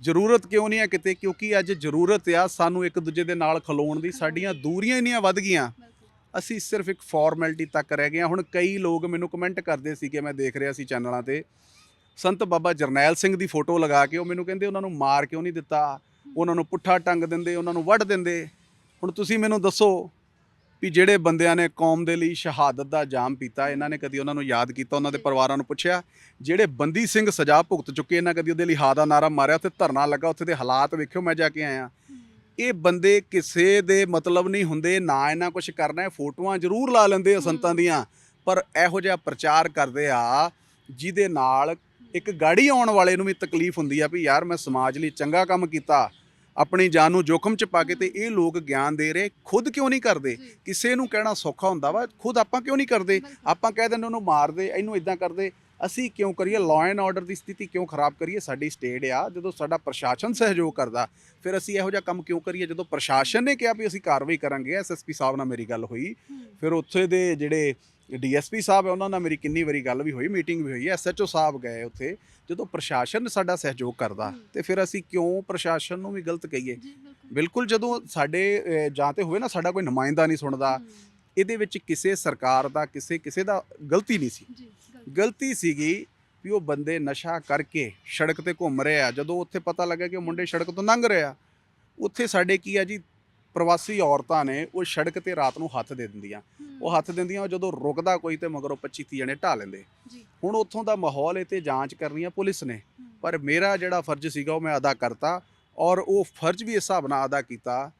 [SPEAKER 3] ਜ਼ਰੂਰਤ ਕਿਉਂ ਨਹੀਂ ਹੈ ਕਿਤੇ? ਕਿਉਂਕਿ ਅੱਜ ਜ਼ਰੂਰਤ ਆ, ਸਾਨੂੰ ਇੱਕ ਦੂਜੇ ਦੇ ਨਾਲ ਖਲੋਣ ਦੀ। ਸਾਡੀਆਂ ਦੂਰੀਆਂ ਇੰਨੀਆਂ ਵੱਧ ਗਈਆਂ। ਅਸੀਂ ਸਿਰਫ ਇੱਕ ਫਾਰਮੈਲਿਟੀ ਤੱਕ ਰਹਿ ਗਏ ਹਾਂ। ਹੁਣ ਕਈ ਲੋਕ ਮੈਨੂੰ ਕਮੈਂਟ ਕਰਦੇ ਸੀ ਕਿ ਮੈਂ ਦੇਖ ਰਿਹਾ ਸੀ ਚੈਨਲਾਂ ਤੇ ਸੰਤ ਬਾਬਾ ਜਰਨੈਲ ਸਿੰਘ ਦੀ ਫੋਟੋ ਲਗਾ ਕੇ ਉਹ ਮੈਨੂੰ ਕਹਿੰਦੇ ਉਹਨਾਂ ਨੂੰ ਮਾਰ ਕਿਉਂ ਨਹੀਂ ਦਿੱਤਾ? ਉਹਨਾਂ ਨੂੰ ਪੁੱਠਾ ਟੰਗ ਦਿੰਦੇ ਉਹਨਾਂ ਨੂੰ ਵੱਢ ਦਿੰਦੇ। ਹੁਣ ਤੁਸੀਂ ਮੈਨੂੰ ਦੱਸੋ ਵੀ ਜਿਹੜੇ ਬੰਦਿਆਂ ਨੇ ਕੌਮ ਦੇ ਲਈ ਸ਼ਹਾਦਤ ਦਾ ਜਾਮ ਪੀਤਾ ਇਹਨਾਂ ਨੇ ਕਦੀ ਉਹਨਾਂ ਨੂੰ ਯਾਦ ਕੀਤਾ ਉਹਨਾਂ ਦੇ ਪਰਿਵਾਰਾਂ ਨੂੰ ਪੁੱਛਿਆ? ਜਿਹੜੇ ਬੰਦੀ ਸਿੰਘ ਸਜ਼ਾ ਭੁਗਤ ਚੁੱਕੇ ਇਹਨਾਂ ਕਦੀ ਉਹਦੇ ਲਈ ਹਾ ਦਾ ਨਾਰਾ ਮਾਰਿਆ ਉੱਥੇ ਧਰਨਾ ਲੱਗਾ ਉੱਥੇ ਦੇ ਹਾਲਾਤ ਵੇਖਿਓ ਮੈਂ ਜਾ ਕੇ ਆਇਆ। ਇਹ ਬੰਦੇ ਕਿਸੇ ਦੇ ਮਤਲਬ ਨਹੀਂ ਹੁੰਦੇ ਨਾ ਇਹਨਾਂ ਕੁਝ ਕਰਨਾ ਫੋਟੋਆਂ ਜ਼ਰੂਰ ਲਾ ਲੈਂਦੇ ਆ ਸੰਤਾਂ ਦੀਆਂ। ਪਰ ਇਹੋ ਜਿਹਾ ਪ੍ਰਚਾਰ ਕਰਦੇ ਆ ਜਿਹਦੇ ਨਾਲ ਇੱਕ ਗਾੜੀ ਆਉਣ ਵਾਲੇ ਨੂੰ ਵੀ ਤਕਲੀਫ ਹੁੰਦੀ ਆ ਵੀ ਯਾਰ ਮੈਂ ਸਮਾਜ ਲਈ ਚੰਗਾ ਕੰਮ ਕੀਤਾ ਆਪਣੀ ਜਾਨ ਨੂੰ ਜੋਖਮ ਚ ਪਾ ਕੇ ਤੇ ਇਹ ਲੋਕ ਗਿਆਨ ਦੇ ਰਹੇ ਖੁਦ ਕਿਉਂ ਨਹੀਂ ਕਰਦੇ? ਕਿਸੇ ਨੂੰ ਕਹਿਣਾ ਸੌਖਾ ਹੁੰਦਾ ਵਾ ਖੁਦ ਆਪਾਂ ਕਿਉਂ ਨਹੀਂ ਕਰਦੇ? ਆਪਾਂ ਕਹਿ ਦਿੰਦੇ ਉਹਨੂੰ ਮਾਰ ਦੇ ਇਹਨੂੰ ਇਦਾਂ ਕਰਦੇ ਅਸੀਂ ਕਿਉਂ ਕਰੀਏ? ਲਾਅ ਐਂਡ ਆਰਡਰ ਦੀ ਸਥਿਤੀ ਕਿਉਂ ਖਰਾਬ ਕਰੀਏ? ਸਾਡੀ ਸਟੇਟ ਆ ਜਦੋਂ ਸਾਡਾ ਪ੍ਰਸ਼ਾਸਨ ਸਹਿਯੋਗ ਕਰਦਾ ਫਿਰ ਅਸੀਂ ਇਹੋ ਜਿਹਾ ਕੰਮ ਕਿਉਂ ਕਰੀਏ? ਜਦੋਂ ਪ੍ਰਸ਼ਾਸਨ ਨੇ ਕਿਹਾ ਵੀ ਅਸੀਂ ਕਾਰਵਾਈ ਕਰਾਂਗੇ ਐਸਐਸਪੀ ਸਾਹਿਬ ਨਾਲ ਮੇਰੀ ਗੱਲ ਹੋਈ ਫਿਰ ਉੱਥੇ ਦੇ ਜਿਹੜੇ ਡੀਐਸਪੀ ਸਾਹਿਬ ਹੈ ਉਹਨਾਂ ਨਾਲ ਮੇਰੀ ਕਿੰਨੀ ਵਾਰੀ ਗੱਲ ਵੀ ਹੋਈ ਮੀਟਿੰਗ ਵੀ ਹੋਈ ਐਸਐਚਓ ਸਾਹਿਬ ਗਏ ਉੱਥੇ ਜਦੋਂ ਪ੍ਰਸ਼ਾਸਨ ਸਾਡਾ ਸਹਿਯੋਗ ਕਰਦਾ ਤੇ ਫਿਰ ਅਸੀਂ ਕਿਉਂ ਪ੍ਰਸ਼ਾਸਨ ਨੂੰ ਵੀ ਗਲਤ ਕਹੀਏ? ਬਿਲਕੁਲ। ਜਦੋਂ ਸਾਡੇ ਜਾਂ ਤੇ ਹੋਵੇ ਨਾ ਸਾਡਾ ਕੋਈ ਨੁਮਾਇੰਦਾ ਨਹੀਂ ਸੁਣਦਾ ਇਹਦੇ ਵਿੱਚ ਕਿਸੇ ਸਰਕਾਰ ਦਾ ਕਿਸੇ ਕਿਸੇ ਦਾ ਗਲਤੀ ਨਹੀਂ ਸੀ। ਗਲਤੀ। ਸੀਗੀ ਵੀ ਉਹ ਬੰਦੇ ਨਸ਼ਾ ਕਰਕੇ ਸੜਕ ਤੇ ਘੁੰਮ ਰਹੇ ਆ ਜਦੋਂ ਉੱਥੇ ਪਤਾ ਲੱਗਾ ਕਿ ਉਹ ਮੁੰਡੇ ਸੜਕ ਤੋਂ ਲੰਘ ਰਹੇ ਆ। ਉੱਥੇ ਸਾਡੇ ਕੀ ਆ ਜੀ ਪ੍ਰਵਾਸੀ ਔਰਤਾਂ ਨੇ ਉਹ ਸੜਕ ਤੇ ਰਾਤ ਨੂੰ ਹੱਥ ਦੇ ਦਿੰਦੀਆਂ। ਉਹ ਹੱਥ ਦਿੰਦੀਆਂ ਉਹ ਜਦੋਂ ਰੁਕਦਾ ਕੋਈ ਤੇ ਮਗਰੋਂ 25 30 ਜਣੇ ਢਾ ਲੈਂਦੇ। ਹੁਣ ਉੱਥੋਂ ਦਾ ਮਾਹੌਲ ਇਹ ਤੇ ਜਾਂਚ ਕਰਨੀ ਆ ਪੁਲਿਸ ਨੇ। ਪਰ ਮੇਰਾ ਜਿਹੜਾ ਫਰਜ਼ ਸੀਗਾ ਉਹ ਮੈਂ ਅਦਾ ਕਰਤਾ ਔਰ ਉਹ ਫਰਜ਼ ਵੀ ਇਸ ਹਿਸਾਬ ਨਾਲ ਅਦਾ ਕੀਤਾ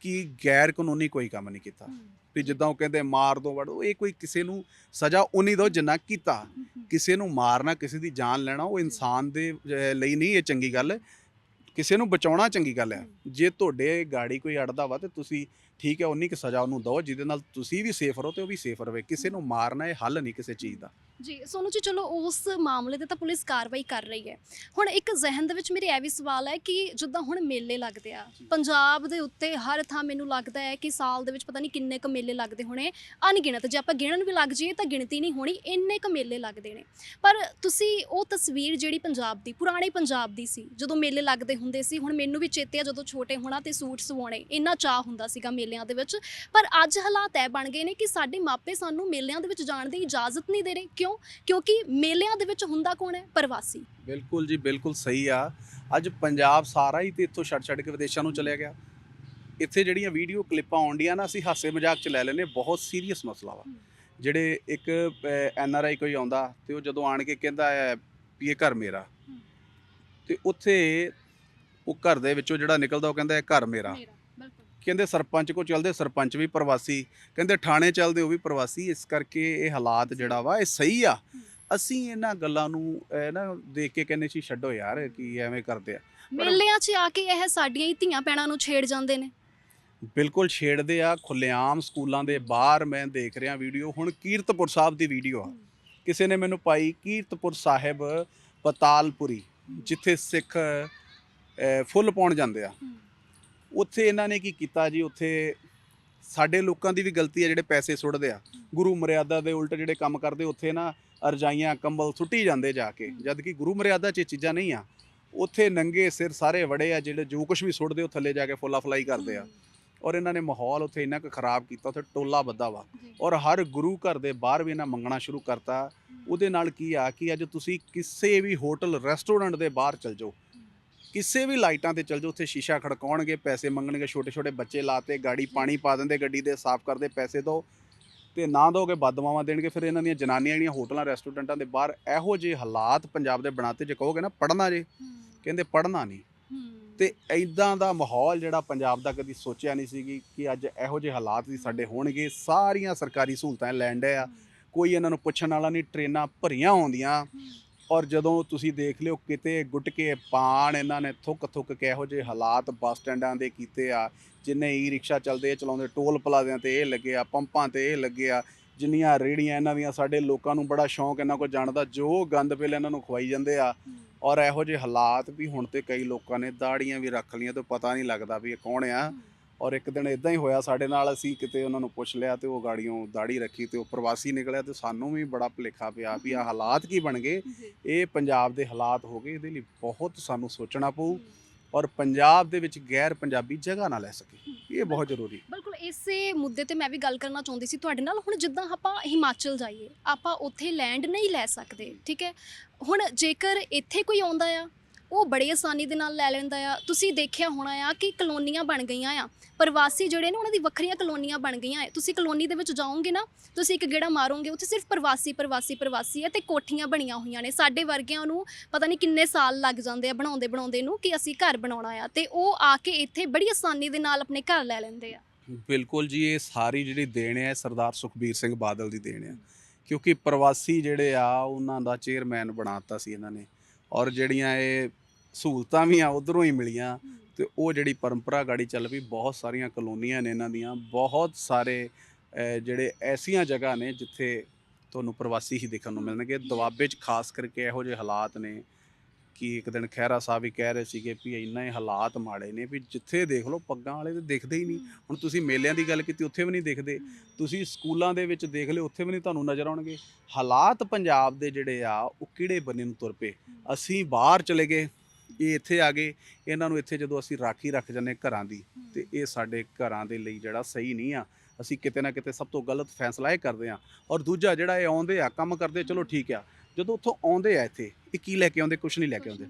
[SPEAKER 3] ਕਿ ਗੈਰ ਕਾਨੂੰਨੀ ਕੋਈ ਕੰਮ ਨਹੀਂ ਕੀਤਾ। ਵੀ ਜਿੱਦਾਂ ਉਹ ਕਹਿੰਦੇ ਮਾਰ ਦੋ ਵੜੋ ਇਹ ਕੋਈ ਕਿਸੇ ਨੂੰ ਸਜ਼ਾ ਉਨੀ ਦੋ ਜਿੰਨਾ ਕੀਤਾ। ਕਿਸੇ ਨੂੰ ਮਾਰਨਾ ਕਿਸੇ ਦੀ ਜਾਨ ਲੈਣਾ ਉਹ ਇਨਸਾਨ ਦੇ ਲਈ ਨਹੀਂ ਇਹ ਚੰਗੀ ਗੱਲ। ਕਿਸੇ ਨੂੰ ਬਚਾਉਣਾ ਚੰਗੀ ਗੱਲ ਹੈ। ਜੇ ਤੁਹਾਡੇ ਗਾੜੀ ਕੋਈ ਅੜਦਾ ਵਾ ਤੇ ਤੁਸੀਂ ਠੀਕ ਹੈ ਉਨੀ ਕੁ ਸਜ਼ਾ ਉਹਨੂੰ ਦਿਓ ਜਿਹਦੇ ਨਾਲ ਤੁਸੀਂ ਵੀ ਸੇਫ ਰਹੋ ਤੇ ਉਹ ਵੀ ਸੇਫ ਰਵੇ ਕਿਸੇ ਨੂੰ ਮਾਰਨਾ ਇਹ ਹੱਲ ਨਹੀਂ ਕਿਸੇ ਚੀਜ਼ ਦਾ।
[SPEAKER 1] ਜੀ ਸੋਨੂ ਜੀ ਚਲੋ ਉਸ ਮਾਮਲੇ ਤੇ ਤਾਂ ਪੁਲਿਸ ਕਾਰਵਾਈ ਕਰ ਰਹੀ ਹੈ। ਹੁਣ ਇੱਕ ਜ਼ਿਹਨ ਦੇ ਵਿੱਚ ਮੇਰੇ ਇਹ ਵੀ ਸਵਾਲ ਹੈ ਕਿ ਜਿੱਦਾਂ ਹੁਣ ਮੇਲੇ ਲੱਗਦੇ ਆ ਪੰਜਾਬ ਦੇ ਉੱਤੇ ਹਰ ਥਾਂ ਮੈਨੂੰ ਲੱਗਦਾ ਹੈ ਕਿ ਸਾਲ ਦੇ ਵਿੱਚ ਪਤਾ ਨਹੀਂ ਕਿੰਨੇ ਕ ਮੇਲੇ ਲੱਗਦੇ ਹੋਣੇ। ਅਣਗਿਣਤ ਜੇ ਆਪਾਂ ਗਿਣਨ ਵੀ ਲੱਗ ਜਾਈਏ ਤਾਂ ਗਿਣਤੀ ਨਹੀਂ ਹੋਣੀ ਇੰਨੇ ਕ ਮੇਲੇ ਲੱਗਦੇ ਨੇ। ਪਰ ਤੁਸੀਂ ਉਹ ਤਸਵੀਰ ਜਿਹੜੀ ਪੰਜਾਬ ਦੀ ਪੁਰਾਣੇ ਪੰਜਾਬ ਦੀ ਸੀ ਜਦੋਂ ਮੇਲੇ ਲੱਗਦੇ ਹੁੰਦੇ ਸੀ ਹੁਣ ਮੈਨੂੰ ਵੀ ਚੇਤੇ ਆ ਜਦੋਂ ਛੋਟੇ ਹੋਣਾ ਤੇ ਸੂਟ ਸਵਾਉਣੇ ਇੰਨਾ ਚਾਹ ਹੁੰਦਾ ਸੀਗਾ ਮੇਲਿਆਂ ਦੇ ਵਿੱਚ। ਪਰ ਅੱਜ ਹਾਲਾਤ ਐ ਬਣ ਗਏ ਨੇ ਕਿ ਸਾਡੇ ਮਾਪੇ ਸਾਨੂੰ ਮੇਲਿਆਂ ਦੇ ਵਿੱਚ ਜਾਣ ਦੀ ਇਜਾਜ਼ਤ ਨਹੀਂ ਦੇ ਰਹੇ। ਕਿਉਂ? ਕਿਉਂਕਿ ਮੇਲਿਆਂ ਦੇ ਵਿੱਚ ਹੁੰਦਾ ਕੌਣ ਹੈ? ਪ੍ਰਵਾਸੀ।
[SPEAKER 3] ਬਿਲਕੁਲ ਜੀ ਬਿਲਕੁਲ ਸਹੀ ਆ। ਅੱਜ ਪੰਜਾਬ ਸਾਰਾ ਹੀ ਤੇ ਇੱਥੋਂ ਛੱਡ ਛੱਡ ਕੇ ਵਿਦੇਸ਼ਾਂ ਨੂੰ ਚਲਿਆ ਗਿਆ। ਇੱਥੇ ਜਿਹੜੀਆਂ ਵੀਡੀਓ ਕਲਿੱਪਾਂ ਆਉਂਦੀਆਂ ਨਾ ਅਸੀਂ ਹਾਸੇ ਮਜ਼ਾਕ ਚ ਲੈ ਲੈਨੇ ਬਹੁਤ ਸੀਰੀਅਸ ਮਸਲਾ ਵਾ। ਜਿਹੜੇ ਇੱਕ ਐਨ ਆਰ ਆਈ ਕੋਈ ਆਉਂਦਾ ਤੇ ਉਹ ਜਦੋਂ ਆਣ ਕੇ ਕਹਿੰਦਾ ਹੈ ਵੀ ਇਹ ਘਰ ਮੇਰਾ। ਤੇ ਉੱਥੇ ਉਹ ਘਰ ਦੇ ਵਿੱਚੋਂ ਜਿਹੜਾ ਨਿਕਲਦਾ ਉਹ ਕਹਿੰਦਾ ਇਹ ਘਰ ਮੇਰਾ। ਕਹਿੰਦੇ ਸਰਪੰਚ ਕੋ ਚੱਲਦੇ ਸਰਪੰਚ ਵੀ ਪ੍ਰਵਾਸੀ ਕਹਿੰਦੇ ਥਾਣੇ ਚੱਲਦੇ ਉਹ ਵੀ ਪ੍ਰਵਾਸੀ ਇਸ ਕਰਕੇ ਇਹ ਹਾਲਾਤ ਜਿਹੜਾ ਵਾ ਇਹ ਸਹੀ ਆ। ਅਸੀਂ ਇਹਨਾਂ ਗੱਲਾਂ ਨੂੰ ਅਹ, ਨਾ ਦੇਖ ਕੇ ਕਹਿੰਦੇ ਸੀ ਛੱਡੋ ਯਾਰ ਕੀ ਐਵੇਂ ਕਰਦੇ ਆ।
[SPEAKER 1] ਮੇਲਿਆਂ 'ਚ ਆ ਕੇ ਇਹ ਸਾਡੀਆਂ ਹੀ ਧੀਆਂ ਪੈਣਾਂ ਨੂੰ ਛੇੜ ਜਾਂਦੇ ਨੇ।
[SPEAKER 3] ਬਿਲਕੁਲ ਛੇੜਦੇ ਆ ਖੁੱਲੇਆਮ ਸਕੂਲਾਂ ਦੇ ਬਾਹਰ ਮੈਂ ਦੇਖ ਰਿਹਾ ਵੀਡੀਓ ਹੁਣ ਕੀਰਤਪੁਰ ਸਾਹਿਬ ਦੀ ਵੀਡੀਓ ਆ। ਕਿਸੇ ਨੇ ਮੈਨੂੰ ਪਾਈ ਕੀਰਤਪੁਰ ਸਾਹਿਬ ਪਤਾਲਪੁਰੀ ਜਿੱਥੇ ਸਿੱਖ ਫੁੱਲ ਪਾਉਣ ਜਾਂਦੇ ਆ। ਉੱਥੇ ਇਹਨਾਂ ਨੇ ਕੀ ਕੀਤਾ ਜੀ? ਉੱਥੇ ਸਾਡੇ ਲੋਕਾਂ ਦੀ ਵੀ ਗਲਤੀ ਹੈ ਜਿਹੜੇ ਪੈਸੇ ਸੁੱਟਦੇ ਆ। ਗੁਰੂ ਮਰਿਆਦਾ ਦੇ ਉਲਟ ਜਿਹੜੇ ਕੰਮ ਕਰਦੇ ਉੱਥੇ ਨਾ ਅਰਜਾਈਆਂ ਕੰਬਲ ਸੁੱਟੀ ਜਾਂਦੇ ਜਾ ਕੇ। ਜਦ ਕਿ ਗੁਰੂ ਮਰਿਆਦਾ 'ਚ ਇਹ ਚੀਜ਼ਾਂ ਨਹੀਂ ਆ। ਉੱਥੇ ਨੰਗੇ ਸਿਰ ਸਾਰੇ ਵੜੇ ਆ ਜਿਹੜੇ ਜੋ ਕੁਝ ਵੀ ਸੁੱਟਦੇ ਉਹ ਥੱਲੇ ਜਾ ਕੇ ਫੁੱਲਾ ਫਲਾਈ ਕਰਦੇ ਆ। ਔਰ ਇਹਨਾਂ ਨੇ ਮਾਹੌਲ ਉੱਥੇ ਇੰਨਾ ਕੁ ਖਰਾਬ ਕੀਤਾ ਉੱਥੇ ਟੋਲਾ ਬੱਦਾ ਵਾ। ਔਰ ਹਰ ਗੁਰੂ ਘਰ ਦੇ ਬਾਹਰ ਵੀ ਇਹਨਾਂ ਮੰਗਣਾ ਸ਼ੁਰੂ ਕਰਤਾ। ਉਹਦੇ ਨਾਲ ਕੀ ਆ ਕਿ ਅੱਜ ਤੁਸੀਂ ਕਿਸੇ ਵੀ ਹੋਟਲ ਰੈਸਟੋਰੈਂਟ ਦੇ ਬਾਹਰ ਚਲ ਜਾਓ। ਕਿਸੇ ਵੀ ਲਾਈਟਾਂ ਤੇ ਚਲ ਜਾਓ ਉੱਥੇ ਸ਼ੀਸ਼ਾ ਖੜਕਾਉਣਗੇ ਪੈਸੇ ਮੰਗਣਗੇ ਛੋਟੇ ਛੋਟੇ ਬੱਚੇ ਲਾਤੇ ਗਾੜੀ ਪਾਣੀ ਪਾ ਦਿੰਦੇ ਗੱਡੀ ਦੇ ਸਾਫ਼ ਕਰਦੇ ਪੈਸੇ ਦੋ ਤੇ ਨਾ ਦੋਗੇ ਬਦਦੁਆਵਾਂ ਦੇਣਗੇ ਫਿਰ ਇਹਨਾਂ ਦੀਆਂ ਜਨਾਨੀਆਂ ਜਿਹੜੀਆਂ ਹੋਟਲਾਂ ਰੈਸਟੋਰੈਂਟਾਂ ਦੇ ਬਾਹਰ ਇਹੋ ਜਿਹੇ ਹਾਲਾਤ ਪੰਜਾਬ ਦੇ ਬਣਾਤੇ ਜੇ ਕਹੋਗੇ ਨਾ ਪੜਨਾ ਜੇ ਕਹਿੰਦੇ ਪੜਨਾ ਨਹੀਂ। ਤੇ ਐਦਾਂ ਦਾ ਮਾਹੌਲ ਜਿਹੜਾ ਪੰਜਾਬ ਦਾ ਕਦੀ ਸੋਚਿਆ ਨਹੀਂ ਸੀਗੀ ਕਿ ਅੱਜ ਇਹੋ ਜਿਹੇ ਹਾਲਾਤ ਵੀ ਸਾਡੇ ਹੋਣਗੇ ਸਾਰੀਆਂ ਸਰਕਾਰੀ ਸਹੂਲਤਾਂ ਲੈਣ ਆ ਕੋਈ ਇਹਨਾਂ ਨੂੰ ਪੁੱਛਣ ਵਾਲਾ ਨਹੀਂ ਟ੍ਰੇਨਾਂ ਭਰੀਆਂ ਆਉਂਦੀਆਂ। ਔਰ ਜਦੋਂ ਤੁਸੀਂ ਦੇਖ ਲਿਓ ਕਿਤੇ ਗੁਟਕੇ ਪਾਣ ਇਹਨਾਂ ਨੇ ਥੁੱਕ ਥੁੱਕ ਕੇ ਇਹੋ ਜਿਹੇ ਹਾਲਾਤ ਬੱਸ ਸਟੈਂਡਾਂ ਦੇ ਕੀਤੇ ਆ ਜਿੰਨੇ ਈ ਰਿਕਸ਼ਾ ਚੱਲਦੇ ਆ ਚਲਾਉਂਦੇ ਟੋਲ ਪਲਾਜ਼ਿਆਂ ਤੇ ਇਹ ਲੱਗੇ ਆ ਪੰਪਾਂ ਤੇ ਇਹ ਲੱਗੇ ਆ ਜਿੰਨੀਆਂ ਰੇੜੀਆਂ ਇਹਨਾਂ ਦੀਆਂ ਸਾਡੇ ਲੋਕਾਂ ਨੂੰ ਬੜਾ ਸ਼ੌਂਕ ਇਹਨਾਂ ਕੋਲ ਜਾਣ ਦਾ ਜੋ ਗੰਦ ਪਹਿਲੇ ਇਹਨਾਂ ਨੂੰ ਖਵਾਈ ਜਾਂਦੇ ਆ। ਔਰ ਇਹੋ ਜਿਹੇ ਹਾਲਾਤ ਵੀ ਹੁਣ ਤੇ ਕਈ ਲੋਕਾਂ ਨੇ ਦਾੜੀਆਂ ਵੀ ਰੱਖ ਲਈਆਂ ਤੇ ਪਤਾ ਨਹੀਂ ਲੱਗਦਾ ਵੀ ਇਹ ਕੌਣ ਆ। ਔਰ ਇੱਕ ਦਿਨ ਇਦਾਂ ਹੀ ਹੋਇਆ ਸਾਡੇ ਨਾਲ ਅਸੀਂ ਕਿਤੇ ਉਹਨਾਂ ਨੂੰ ਪੁੱਛ ਲਿਆ ਤੇ ਉਹ ਗਾੜੀਆਂ ਦਾੜੀ ਰੱਖੀ ਤੇ ਉਹ ਪ੍ਰਵਾਸੀ ਨਿਕਲਿਆ ਤੇ ਸਾਨੂੰ ਵੀ ਬੜਾ ਭੁਲੇਖਾ ਪਿਆ ਵੀ ਆ ਹਾਲਾਤ ਕੀ ਬਣ ਗਏ। ਇਹ ਪੰਜਾਬ ਦੇ ਹਾਲਾਤ ਹੋ ਗਏ ਇਹਦੇ ਲਈ ਬਹੁਤ ਸਾਨੂੰ ਸੋਚਣਾ ਪਊ ਔਰ ਪੰਜਾਬ ਦੇ ਵਿੱਚ ਗੈਰ ਪੰਜਾਬੀ ਜਗ੍ਹਾ ਨਾ ਲੈ ਸਕੇ। ਇਹ ਬਹੁਤ ਜ਼ਰੂਰੀ
[SPEAKER 1] ਬਿਲਕੁਲ ਇਸੇ ਮੁੱਦੇ ਤੇ ਮੈਂ ਵੀ ਗੱਲ ਕਰਨਾ ਚਾਹੁੰਦੀ ਸੀ ਤੁਹਾਡੇ ਨਾਲ। ਹੁਣ ਜਿੱਦਾਂ ਆਪਾਂ ਹਿਮਾਚਲ ਜਾਈਏ ਆਪਾਂ ਉੱਥੇ ਲੈਂਡ ਨਹੀਂ ਲੈ ਸਕਦੇ ਠੀਕ ਹੈ? ਹੁਣ ਜੇਕਰ ਇੱਥੇ ਕੋਈ ਆਉਂਦਾ ਆ ਉਹ ਬੜੀ ਆਸਾਨੀ ਦੇ ਨਾਲ ਲੈ ਲੈਂਦਾ ਆ। ਤੁਸੀਂ ਦੇਖਿਆ ਹੋਣਾ ਆ ਕਿ ਕਲੋਨੀਆਂ ਬਣ ਗਈਆਂ ਆ। ਪ੍ਰਵਾਸੀ ਜਿਹੜੇ ਨੇ, ਉਹਨਾਂ ਦੀ ਵੱਖਰੀਆਂ ਕਲੋਨੀਆਂ ਬਣ ਗਈਆਂ ਆ। ਤੁਸੀਂ ਕਲੋਨੀ ਦੇ ਵਿੱਚ ਜਾਓਗੇ ਨਾ, ਤੁਸੀਂ ਇੱਕ ਗੇੜਾ ਮਾਰੋਗੇ, ਉੱਥੇ ਸਿਰਫ ਪ੍ਰਵਾਸੀ ਪ੍ਰਵਾਸੀ ਪ੍ਰਵਾਸੀ ਹੈ ਤੇ ਕੋਠੀਆਂ ਬਣੀਆਂ ਹੋਈਆਂ ਨੇ। ਸਾਡੇ ਵਰਗਿਆਂ ਨੂੰ ਪਤਾ ਨਹੀਂ ਕਿੰਨੇ ਸਾਲ ਲੱਗ ਜਾਂਦੇ ਆ ਬਣਾਉਂਦੇ ਬਣਾਉਂਦੇ ਨੂੰ ਕਿ ਅਸੀਂ ਘਰ ਬਣਾਉਣਾ ਆ ਤੇ ਉਹ ਆ ਕੇ ਇੱਥੇ ਬੜੀ ਆਸਾਨੀ ਦੇ ਨਾਲ ਆਪਣੇ ਘਰ ਲੈ ਲੈਂਦੇ ਆ।
[SPEAKER 3] ਬਿਲਕੁਲ ਜੀ, ਇਹ ਸਾਰੀ ਜਿਹੜੀ ਦੇਣ ਹੈ ਸਰਦਾਰ ਸੁਖਬੀਰ ਸਿੰਘ ਬਾਦਲ ਦੀ ਦੇਣ ਹੈ ਕਿਉਂਕਿ ਪ੍ਰਵਾਸੀ ਜਿਹੜੇ ਆ, ਉਹਨਾਂ ਦਾ ਚੇਅਰਮੈਨ ਬਣਾਤਾ ਸੀ ਇਹਨਾਂ ਨੇ। ਔਰ ਜਿਹੜੀਆਂ ਇਹ ਸਹੂਲਤਾਂ ਵੀ ਆ ਉਧਰੋਂ ਹੀ ਮਿਲੀਆਂ। ਤੇ ਉਹ ਜਿਹੜੀ ਪਰੰਪਰਾ ਗਾੜੀ ਚੱਲ ਪਈ ਬਹੁਤ ਸਾਰੀਆਂ ਕਲੋਨੀਆਂ ਨੇ ਇਹਨਾਂ ਦੀਆਂ ਬਹੁਤ ਸਾਰੇ ਜਿਹੜੇ ਐਸੀਆਂ ਜਗ੍ਹਾ ਨੇ ਜਿੱਥੇ ਤੁਹਾਨੂੰ ਪ੍ਰਵਾਸੀ ਹੀ ਦੇਖਣ ਨੂੰ ਮਿਲਣਗੇ। ਦੁਆਬੇ 'ਚ ਖਾਸ ਕਰਕੇ ਇਹੋ ਜਿਹੇ ਹਾਲਾਤ ਨੇ ਕਿ ਇੱਕ ਦਿਨ ਖਹਿਰਾ ਸਾਹਿਬ ਵੀ ਕਹਿ ਰਹੇ ਸੀਗੇ ਵੀ ਇੰਨਾ ਹੀ ਹਾਲਾਤ ਮਾੜੇ ਨੇ ਵੀ ਜਿੱਥੇ ਦੇਖ ਲਓ ਪੱਗਾਂ ਵਾਲੇ ਤੇ ਦਿਖਦੇ ਹੀ ਨਹੀਂ। ਹੁਣ ਤੁਸੀਂ ਮੇਲਿਆਂ ਦੀ ਗੱਲ ਕੀਤੀ ਉੱਥੇ ਵੀ ਨਹੀਂ ਦਿਖਦੇ। ਤੁਸੀਂ ਸਕੂਲਾਂ ਦੇ ਵਿੱਚ ਦੇਖ ਲਿਓ ਉੱਥੇ ਵੀ ਨਹੀਂ ਤੁਹਾਨੂੰ ਨਜ਼ਰ ਆਉਣਗੇ। ਹਾਲਾਤ ਪੰਜਾਬ ਦੇ ਜਿਹੜੇ ਆ ਉਹ ਕਿਹੜੇ ਬੰਨੇ ਨੂੰ ਤੁਰ ਪਏ? ਅਸੀਂ ਬਾਹਰ ਚਲੇ ਗਏ। ਇਹ ਇੱਥੇ ਆ ਗਏ ਇਹਨਾਂ ਨੂੰ ਇੱਥੇ ਜਦੋਂ ਅਸੀਂ ਰਾਖੀ ਰੱਖ ਜੰਨੇ ਘਰਾਂ ਦੀ ਤੇ ਇਹ ਸਾਡੇ ਘਰਾਂ ਦੇ ਲਈ ਜਿਹੜਾ ਸਹੀ ਨਹੀਂ ਆ ਅਸੀਂ ਕਿਤੇ ਨਾ ਕਿਤੇ ਸਭ ਤੋਂ ਗਲਤ ਫੈਸਲਾ ਇਹ ਕਰਦੇ ਆ ਔਰ ਦੂਜਾ ਜਿਹੜਾ ਇਹ ਆਉਂਦੇ ਆ ਕੰਮ ਕਰਦੇ ਚਲੋ ਠੀਕ ਆ ਜਦੋਂ ਉੱਥੋਂ ਆਉਂਦੇ ਆ ਇੱਥੇ ਇਹ ਕੀ ਲੈ ਕੇ ਆਉਂਦੇ ਕੁਝ ਨਹੀਂ ਲੈ ਕੇ ਆਉਂਦੇ।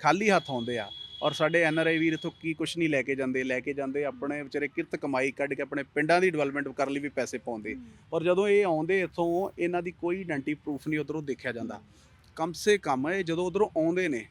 [SPEAKER 3] ਖਾਲੀ ਹੱਥ ਆਉਂਦੇ ਆ ਔਰ ਸਾਡੇ ਐਨ ਆਰ ਆਈ ਵੀਰ ਇੱਥੋਂ ਕੀ ਕੁਛ ਨਹੀਂ ਲੈ ਕੇ ਜਾਂਦੇ ਲੈ ਕੇ ਜਾਂਦੇ ਆਪਣੇ ਵਿਚਾਰੇ ਕਿਰਤ ਕਮਾਈ ਕੱਢ ਕੇ ਆਪਣੇ ਪਿੰਡਾਂ ਦੀ ਡਿਵੈਲਪਮੈਂਟ ਕਰਨ ਲਈ ਵੀ ਪੈਸੇ ਪਾਉਂਦੇ। ਔਰ ਜਦੋਂ ਇਹ ਆਉਂਦੇ ਇੱਥੋਂ ਇਹਨਾਂ ਦੀ ਕੋਈ ਆਇਡੈਂਟੀ ਪ੍ਰੂਫ ਨਹੀਂ ਉਧਰੋਂ ਦੇਖਿਆ ਜਾਂਦਾ। ਕਮ ਸੇ ਕਮ ਇਹ ਜਦੋਂ ਉਧਰੋਂ ਆਉਂਦੇ ਨੇ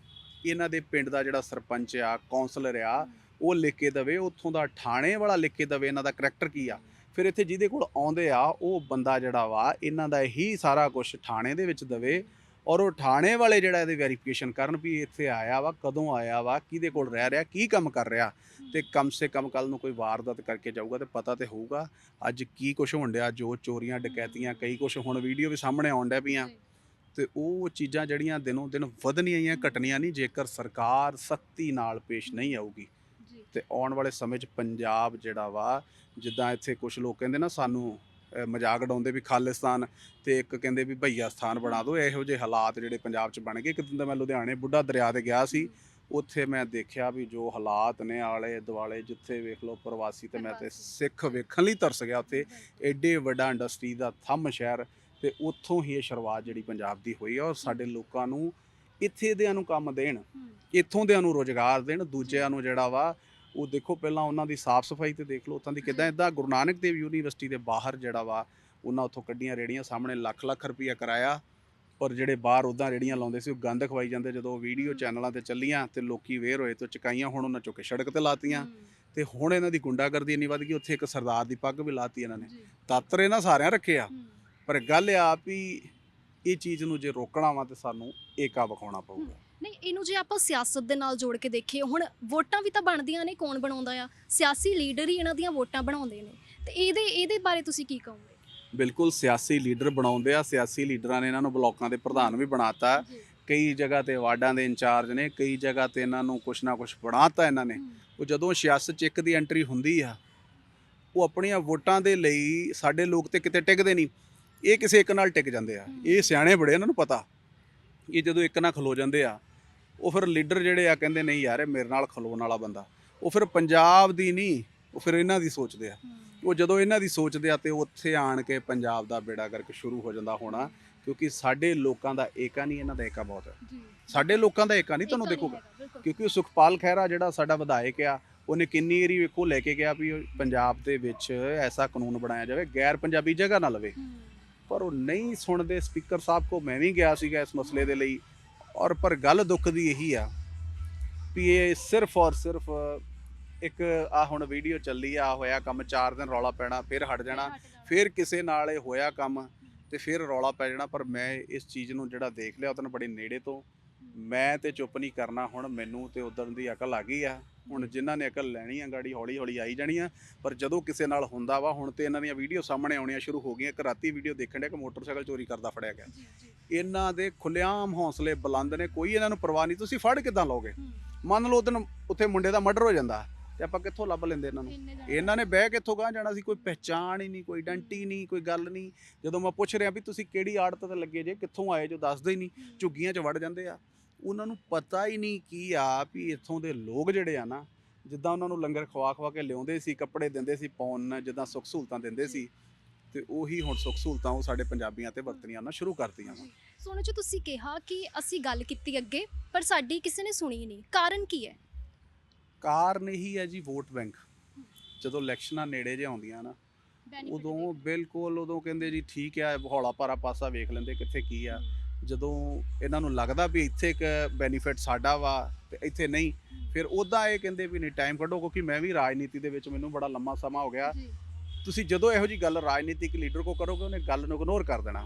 [SPEAKER 3] ਇਹਨਾਂ ਦੇ ਪਿੰਡ ਦਾ ਜਿਹੜਾ ਸਰਪੰਚ ਆ ਕਾਉਂਸਲਰ ਆ, ਉਹ ਲਿਖ ਕੇ ਦਵੇ, ਉੱਥੋਂ ਦਾ ਥਾਣੇ ਵਾਲਾ ਲਿਖ ਕੇ ਦਵੇ, ਇਹਨਾਂ ਦਾ ਕਰੈਕਟਰ ਕੀ ਆ। ਫਿਰ ਇੱਥੇ ਜਿਹਦੇ ਕੋਲ ਆਉਂਦੇ ਆ, ਉਹ ਬੰਦਾ ਜਿਹੜਾ ਵਾ, ਇਹਨਾਂ ਦਾ ਹੀ ਸਾਰਾ ਕੁਝ ਥਾਣੇ ਦੇ ਵਿੱਚ ਦਵੇ ਔਰ ਉਹ ਥਾਣੇ ਵਾਲੇ ਜਿਹੜਾ ਇਹਦੇ ਵੈਰੀਫਿਕੇਸ਼ਨ ਕਰਨ ਵੀ ਇੱਥੇ ਆਇਆ ਵਾ, ਕਦੋਂ ਆਇਆ ਵਾ, ਕਿਹਦੇ ਕੋਲ ਰਹਿ ਰਿਹਾ, ਕੀ ਕੰਮ ਕਰ ਰਿਹਾ ਤੇ ਕਮ ਸੇ ਕਮ ਕੱਲ ਨੂੰ ਕੋਈ ਵਾਰਦਾਤ ਕਰਕੇ ਜਾਊਗਾ ਤੇ ਪਤਾ ਤੇ ਹੋਊਗਾ ਅੱਜ ਕੀ ਕੁਝ ਹੋਣ ਡਿਆ, ਜੋ ਚੋਰੀਆਂ, ਡਕੈਤੀਆਂ, ਕਈ ਕੁਝ ਹੁਣ ਵੀਡੀਓ ਵੀ ਸਾਹਮਣੇ ਆਉਣ ਡਿਆ ਪਈਆਂ। ਤੇ ਉਹ ਚੀਜ਼ਾਂ ਜਿਹੜੀਆਂ ਦਿਨੋਂ ਦਿਨ ਵਧਣੀਆਂ ਹੀ ਆ ਘਟਣੀਆਂ ਨਹੀਂ ਜੇਕਰ ਸਰਕਾਰ ਸਖਤੀ ਨਾਲ ਪੇਸ਼ ਨਹੀਂ ਆਊਗੀ। ਤੇ ਆਉਣ ਵਾਲੇ ਸਮੇਂ 'ਚ ਪੰਜਾਬ ਜਿਹੜਾ ਵਾ ਜਿੱਦਾਂ ਇੱਥੇ ਕੁਝ ਲੋਕ ਕਹਿੰਦੇ ਨਾ ਸਾਨੂੰ ਮਜ਼ਾਕ ਉਡਾਉਂਦੇ ਵੀ ਖਾਲਿਸਤਾਨ ਤੇ ਇੱਕ ਕਹਿੰਦੇ ਵੀ ਭਈਆ ਸਥਾਨ ਬਣਾ ਦਿਓ ਇਹੋ ਜਿਹੇ ਹਾਲਾਤ ਜਿਹੜੇ ਪੰਜਾਬ 'ਚ ਬਣ ਗਏ। ਇੱਕ ਦਿਨ ਤਾਂ ਮੈਂ ਲੁਧਿਆਣੇ ਬੁੱਢਾ ਦਰਿਆ ਤੇ ਗਿਆ ਸੀ ਉੱਥੇ ਮੈਂ ਦੇਖਿਆ ਵੀ ਜੋ ਹਾਲਾਤ ਨੇ ਆਲੇ ਦੁਆਲੇ ਜਿੱਥੇ ਵੇਖ ਲਓ ਪ੍ਰਵਾਸੀ ਤੇ ਮੈਂ ਤੇ ਸਿੱਖ ਵੇਖਣ ਲਈ ਤਰਸ ਗਿਆ ਉੱਥੇ। ਐਡੇ ਵੱਡਾ ਇੰਡਸਟਰੀ ਦਾ ਥੰਮ ਸ਼ਹਿਰ ਤੇ ਉੱਥੋਂ ਹੀ ਇਹ ਸ਼ੁਰੂਆਤ ਜਿਹੜੀ ਪੰਜਾਬ ਦੀ ਹੋਈ ਹੈ ਔਰ ਸਾਡੇ ਲੋਕਾਂ ਨੂੰ ਇੱਥੇ ਦਿਆਂ ਨੂੰ ਕੰਮ ਦੇਣ ਇੱਥੋਂ ਦਿਆਂ ਨੂੰ ਰੋਜ਼ਗਾਰ ਦੇਣ ਦੂਜਿਆਂ ਨੂੰ ਜਿਹੜਾ ਵਾ ਉਹ ਦੇਖੋ ਪਹਿਲਾਂ ਉਹਨਾਂ ਦੀ ਸਾਫ਼ ਸਫ਼ਾਈ ਤੇ ਦੇਖ ਲਓ ਉੱਥੋਂ ਦੀ ਕਿਦਾਂ ਇਦਾਂ ਗੁਰੂ ਨਾਨਕ ਦੇਵ ਯੂਨੀਵਰਸਿਟੀ ਦੇ ਬਾਹਰ ਜਿਹੜਾ ਵਾ ਉਹਨਾਂ ਉੱਥੋਂ ਕੱਢੀਆਂ ਰੇੜੀਆਂ ਸਾਹਮਣੇ ਲੱਖ ਲੱਖ ਰੁਪਈਆ ਕਰਾਇਆ ਔਰ ਜਿਹੜੇ ਬਾਹਰ ਉਦਾਂ ਰੇੜੀਆਂ ਲਾਉਂਦੇ ਸੀ ਉਹ ਗੰਦ ਖਵਾਈ ਜਾਂਦੇ ਜਦੋਂ ਵੀਡੀਓ ਚੈਨਲਾਂ ਤੇ ਚੱਲੀਆਂ ਤੇ ਲੋਕੀ ਵੇਰ ਹੋਏ ਤੇ ਚੁਕਾਈਆਂ ਹੁਣ ਉਹਨਾਂ ਚੁੱਕ ਕੇ ਸੜਕ ਤੇ ਲਾਤੀਆਂ ਤੇ ਹੁਣ ਇਹਨਾਂ ਦੀ ਗੁੰਡਾਗਰਦੀ ਇੰਨੀ ਵੱਧ ਗਈ ਉੱਥੇ ਇੱਕ ਸਰਦਾਰ ਦੀ ਪੱਗ ਵੀ ਲਾਤੀ ਇਹਨਾਂ ਨੇ। ਤਾਤਰ ਇਹਨਾਂ ਸਾਰਿਆਂ ਰੱਖਿਆ ਪਰ ਗੱਲ ਆ ਵੀ ਇਹ ਚੀਜ਼ ਨੂੰ ਜੇ ਰੋਕਣਾ ਵਾ ਤੇ ਸਾਨੂੰ ਏਕਾ ਵਿਖਾਉਣਾ ਪਊਗਾ।
[SPEAKER 1] ਨਹੀਂ ਇਹਨੂੰ ਜੇ ਆਪਾਂ ਸਿਆਸਤ ਦੇ ਨਾਲ ਜੋੜ ਕੇ ਦੇਖੀਏ ਹੁਣ ਵੋਟਾਂ ਵੀ ਤਾਂ ਬਣਦੀਆਂ ਨੇ ਕੌਣ ਬਣਾਉਂਦਾ ਆ? ਸਿਆਸੀ ਲੀਡਰ ਹੀ ਇਹਨਾਂ ਦੀਆਂ ਵੋਟਾਂ ਬਣਾਉਂਦੇ ਨੇ। ਤੇ ਇਹਦੇ ਇਹਦੇ ਬਾਰੇ ਤੁਸੀਂ ਕੀ ਕਹੋਗੇ?
[SPEAKER 3] ਬਿਲਕੁਲ ਸਿਆਸੀ ਲੀਡਰ ਬਣਾਉਂਦੇ ਆ। ਸਿਆਸੀ ਲੀਡਰਾਂ ਨੇ ਇਹਨਾਂ ਨੂੰ ਬਲਾਕਾਂ ਦੇ ਪ੍ਰਧਾਨ ਵੀ ਬਣਾਤਾ। ਕਈ ਜਗ੍ਹਾ ਤੇ ਵਾਰਡਾਂ ਦੇ ਇੰਚਾਰਜ ਨੇ ਕਈ ਜਗ੍ਹਾ ਤੇ ਇਹਨਾਂ ਨੂੰ ਕੁਛ ਨਾ ਕੁਛ ਬਣਾਤਾ ਇਹਨਾਂ ਨੇ। ਉਹ ਜਦੋਂ ਸਿਆਸਤ 'ਚ ਇੱਕ ਦੀ ਐਂਟਰੀ ਹੁੰਦੀ ਆ ਉਹ ਆਪਣੀਆਂ ਵੋਟਾਂ ਦੇ ਲਈ ਸਾਡੇ ਲੋਕ ਤੇ ਕਿਤੇ ਟਿਕਦੇ ਨਹੀਂ। ਇਹ ਕਿਸੇ ਇੱਕ ਨਾਲ ਟਿਕ ਜਾਂਦੇ ਆ। ਇਹ ਸਿਆਣੇ ਬੜੇ ਇਹਨਾਂ ਨੂੰ ਪਤਾ ਇਹ ਜਦੋਂ ਇੱਕ ਨਾਲ ਖਲੋ ਜਾਂਦੇ ਆ ਉਹ ਫਿਰ ਲੀਡਰ ਜਿਹੜੇ ਆ ਕਹਿੰਦੇ ਨਹੀਂ ਯਾਰ ਇਹ ਮੇਰੇ ਨਾਲ ਖਲੋਣ ਵਾਲਾ ਬੰਦਾ। ਉਹ ਫਿਰ ਪੰਜਾਬ ਦੀ ਨਹੀਂ ਉਹ ਫਿਰ ਇਹਨਾਂ ਦੀ ਸੋਚਦੇ ਆ। ਉਹ ਜਦੋਂ ਇਹਨਾਂ ਦੀ ਸੋਚਦੇ ਆ ਤੇ ਉੱਥੇ ਆਣ ਕੇ ਪੰਜਾਬ ਦਾ ਬੇੜਾ ਕਰਕੇ ਸ਼ੁਰੂ ਹੋ ਜਾਂਦਾ ਹੋਣਾ ਕਿਉਂਕਿ ਸਾਡੇ ਲੋਕਾਂ ਦਾ ਏਕਾ ਨਹੀਂ ਇਹਨਾਂ ਦਾ ਏਕਾ ਬਹੁਤ ਹੈ ਸਾਡੇ ਲੋਕਾਂ ਦਾ ਏਕਾ ਨਹੀਂ ਤੁਹਾਨੂੰ ਦੇਖੋਗਾ। ਕਿਉਂਕਿ ਉਹ ਸੁਖਪਾਲ ਖਹਿਰਾ ਜਿਹੜਾ ਸਾਡਾ ਵਿਧਾਇਕ ਆ ਉਹਨੇ ਕਿੰਨੀ ਏਰੀ ਵੇਖੋ ਲੈ ਕੇ ਗਿਆ ਵੀ ਪੰਜਾਬ ਦੇ ਵਿੱਚ ਐਸਾ ਕਾਨੂੰਨ ਬਣਾਇਆ ਜਾਵੇ ਗੈਰ ਪੰਜਾਬੀ ਜਗ੍ਹਾ ਨਾ ਲਵੇ। ਪਰ ਉਹ ਨਹੀਂ ਸੁਣਦੇ ਸਪੀਕਰ ਸਾਹਿਬ ਕੋ ਮੈਂ ਵੀ ਗਿਆ ਸੀਗਾ ਇਸ ਮਸਲੇ ਦੇ ਲਈ। ਔਰ ਪਰ ਗੱਲ ਦੁੱਖ ਦੀ ਇਹੀ ਆ ਵੀ ਇਹ ਸਿਰਫ ਔਰ ਸਿਰਫ ਇੱਕ ਆ ਹੁਣ ਵੀਡੀਓ ਚੱਲੀ ਆ ਹੋਇਆ ਕੰਮ 4 ਦਿਨ ਰੌਲਾ ਪੈਣਾ, ਫਿਰ ਹਟ ਜਾਣਾ, ਫਿਰ ਕਿਸੇ ਨਾਲ ਇਹ ਹੋਇਆ ਕੰਮ ਤੇ ਫਿਰ ਰੌਲਾ ਪੈ ਜਾਣਾ। ਪਰ ਮੈਂ ਇਸ ਚੀਜ਼ ਨੂੰ ਜਿਹੜਾ ਦੇਖ ਲਿਆ ਉਹਦੋਂ ਬੜੇ ਨੇੜੇ ਤੋਂ। ਮੈਂ ਤੇ ਚੁੱਪ ਨਹੀਂ ਕਰਨਾ ਹੁਣ, ਮੈਨੂੰ ਤੇ ਉਦੋਂ ਦੀ ਅਕਲ ਆ ਗਈ ਆ। ਹੁਣ ਜਿਨ੍ਹਾਂ ਨੇ ਅਕਲ ਲੈਣੀ ਆ ਗਾੜੀ ਹੌਲੀ ਹੌਲੀ ਆਈ ਜਾਣੀ ਆ ਪਰ ਜਦੋਂ ਕਿਸੇ ਨਾਲ ਹੁੰਦਾ ਵਾ ਹੁਣ ਤੇ ਇਹਨਾਂ ਦੀਆਂ ਵੀਡੀਓ ਸਾਹਮਣੇ ਆਉਣੀਆਂ ਸ਼ੁਰੂ ਹੋ ਗਈਆਂ ਇੱਕ ਰਾਤੀ ਵੀਡੀਓ ਦੇਖਣ ਡਿਆ ਕਿ ਮੋਟਰਸਾਈਕਲ ਚੋਰੀ ਕਰਦਾ ਫੜਿਆ ਗਿਆ। ਇਹਨਾਂ ਦੇ ਖੁੱਲਿਆਮ ਹੌਸਲੇ ਬੁਲੰਦ ਨੇ ਕੋਈ ਇਹਨਾਂ ਨੂੰ ਪਰਵਾਹ ਨਹੀਂ ਤੁਸੀਂ ਫੜ ਕਿਦਾਂ ਲਓਗੇ? ਮੰਨ ਲਓ ਉਦੋਂ ਉੱਥੇ ਮੁੰਡੇ ਦਾ ਮਰਡਰ ਹੋ ਜਾਂਦਾ ਤੇ ਆਪਾਂ ਕਿੱਥੋਂ ਲੱਭ ਲੈਂਦੇ ਇਹਨਾਂ ਨੂੰ? ਇਹਨਾਂ ਨੇ ਬਹਿ ਕਿੱਥੋਂ ਗਾਂ ਜਾਣਾ ਸੀ ਕੋਈ ਪਹਿਚਾਣ ਹੀ ਨਹੀਂ ਕੋਈ ਆਇਡੈਂਟੀ ਨਹੀਂ ਕੋਈ ਗੱਲ ਨਹੀਂ। ਜਦੋਂ ਮੈਂ ਪੁੱਛ ਰਿਹਾ ਵੀ ਤੁਸੀਂ ਕਿਹੜੀ ਆੜਤ ਤੇ ਲੱਗੇ ਜੇ ਕਿੱਥੋਂ ਆਏ ਜੋ ਦੱਸਦੇ ਹੀ ਨਹੀਂ ਝੁੱਗੀਆਂ 'ਚ ਵੜ ਜਾਂਦੇ ਆ। ਉਹਨਾਂ ਨੂੰ ਪਤਾ ਹੀ ਨਹੀਂ ਕੀ ਆ ਵੀ ਇੱਥੋਂ ਦੇ ਲੋਕ ਜਿਹੜੇ ਆ ਨਾ ਜਿੱਦਾਂ ਉਹਨਾਂ ਨੂੰ ਲੰਗਰ ਖਵਾ ਖਵਾ ਕੇ ਲਿਆਉਂਦੇ ਸੀ ਕੱਪੜੇ ਦਿੰਦੇ ਸੀ ਪਾਉਣ ਜਿੱਦਾਂ ਸੁੱਖ ਸਹੂਲਤਾਂ ਦਿੰਦੇ ਸੀ ਤੇ ਉਹੀ ਹੁਣ ਸੁੱਖ ਸਹੂਲਤਾਂ ਉਹ ਸਾਡੇ ਪੰਜਾਬੀਆਂ ਤੇ ਵਰਤਣੀਆਂ ਨਾ ਸ਼ੁਰੂ ਕਰਤੀਆਂ ਵਾ
[SPEAKER 1] ਸੋਨੂੰ ਜੀ ਤੁਸੀਂ ਕਿਹਾ ਕਿ ਅਸੀਂ ਗੱਲ ਕੀਤੀ ਅੱਗੇ ਪਰ ਸਾਡੀ ਕਿਸੇ ਨੇ ਸੁਣੀ ਨਹੀਂ। ਕਾਰਨ ਕੀ ਹੈ?
[SPEAKER 3] ਕਾਰਨ ਇਹੀ ਹੈ ਜੀ ਵੋਟ ਬੈਂਕ। ਜਦੋਂ ਇਲੈਕਸ਼ਨਾਂ ਨੇੜੇ ਜੇ ਆਉਂਦੀਆਂ ਨਾ ਉਦੋਂ ਬਿਲਕੁਲ ਉਦੋਂ ਕਹਿੰਦੇ ਜੀ ਠੀਕ ਆ ਹੌਲਾ ਭਾਰਾ ਪਾਸਾ ਵੇਖ ਲੈਂਦੇ ਕਿੱਥੇ ਕੀ ਆ। ਜਦੋਂ ਇਹਨਾਂ ਨੂੰ ਲੱਗਦਾ ਵੀ ਇੱਥੇ ਇੱਕ ਬੈਨੀਫਿਟ ਸਾਡਾ ਵਾ ਤੇ ਇੱਥੇ ਨਹੀਂ ਫਿਰ ਉਦਾਂ ਇਹ ਕਹਿੰਦੇ ਵੀ ਨਹੀਂ ਟਾਈਮ ਕੱਢੋ ਕਿਉਂਕਿ ਮੈਂ ਵੀ ਰਾਜਨੀਤੀ ਦੇ ਵਿੱਚ ਮੈਨੂੰ ਬੜਾ ਲੰਮਾ ਸਮਾਂ ਹੋ ਗਿਆ। ਤੁਸੀਂ ਜਦੋਂ ਇਹੋ ਜੀ ਗੱਲ ਰਾਜਨੀਤਿਕ ਲੀਡਰ ਕੋ ਕਰੋਗੇ ਉਹਨੇ ਗੱਲ ਨੂੰ ਇਗਨੋਰ ਕਰ ਦੇਣਾ।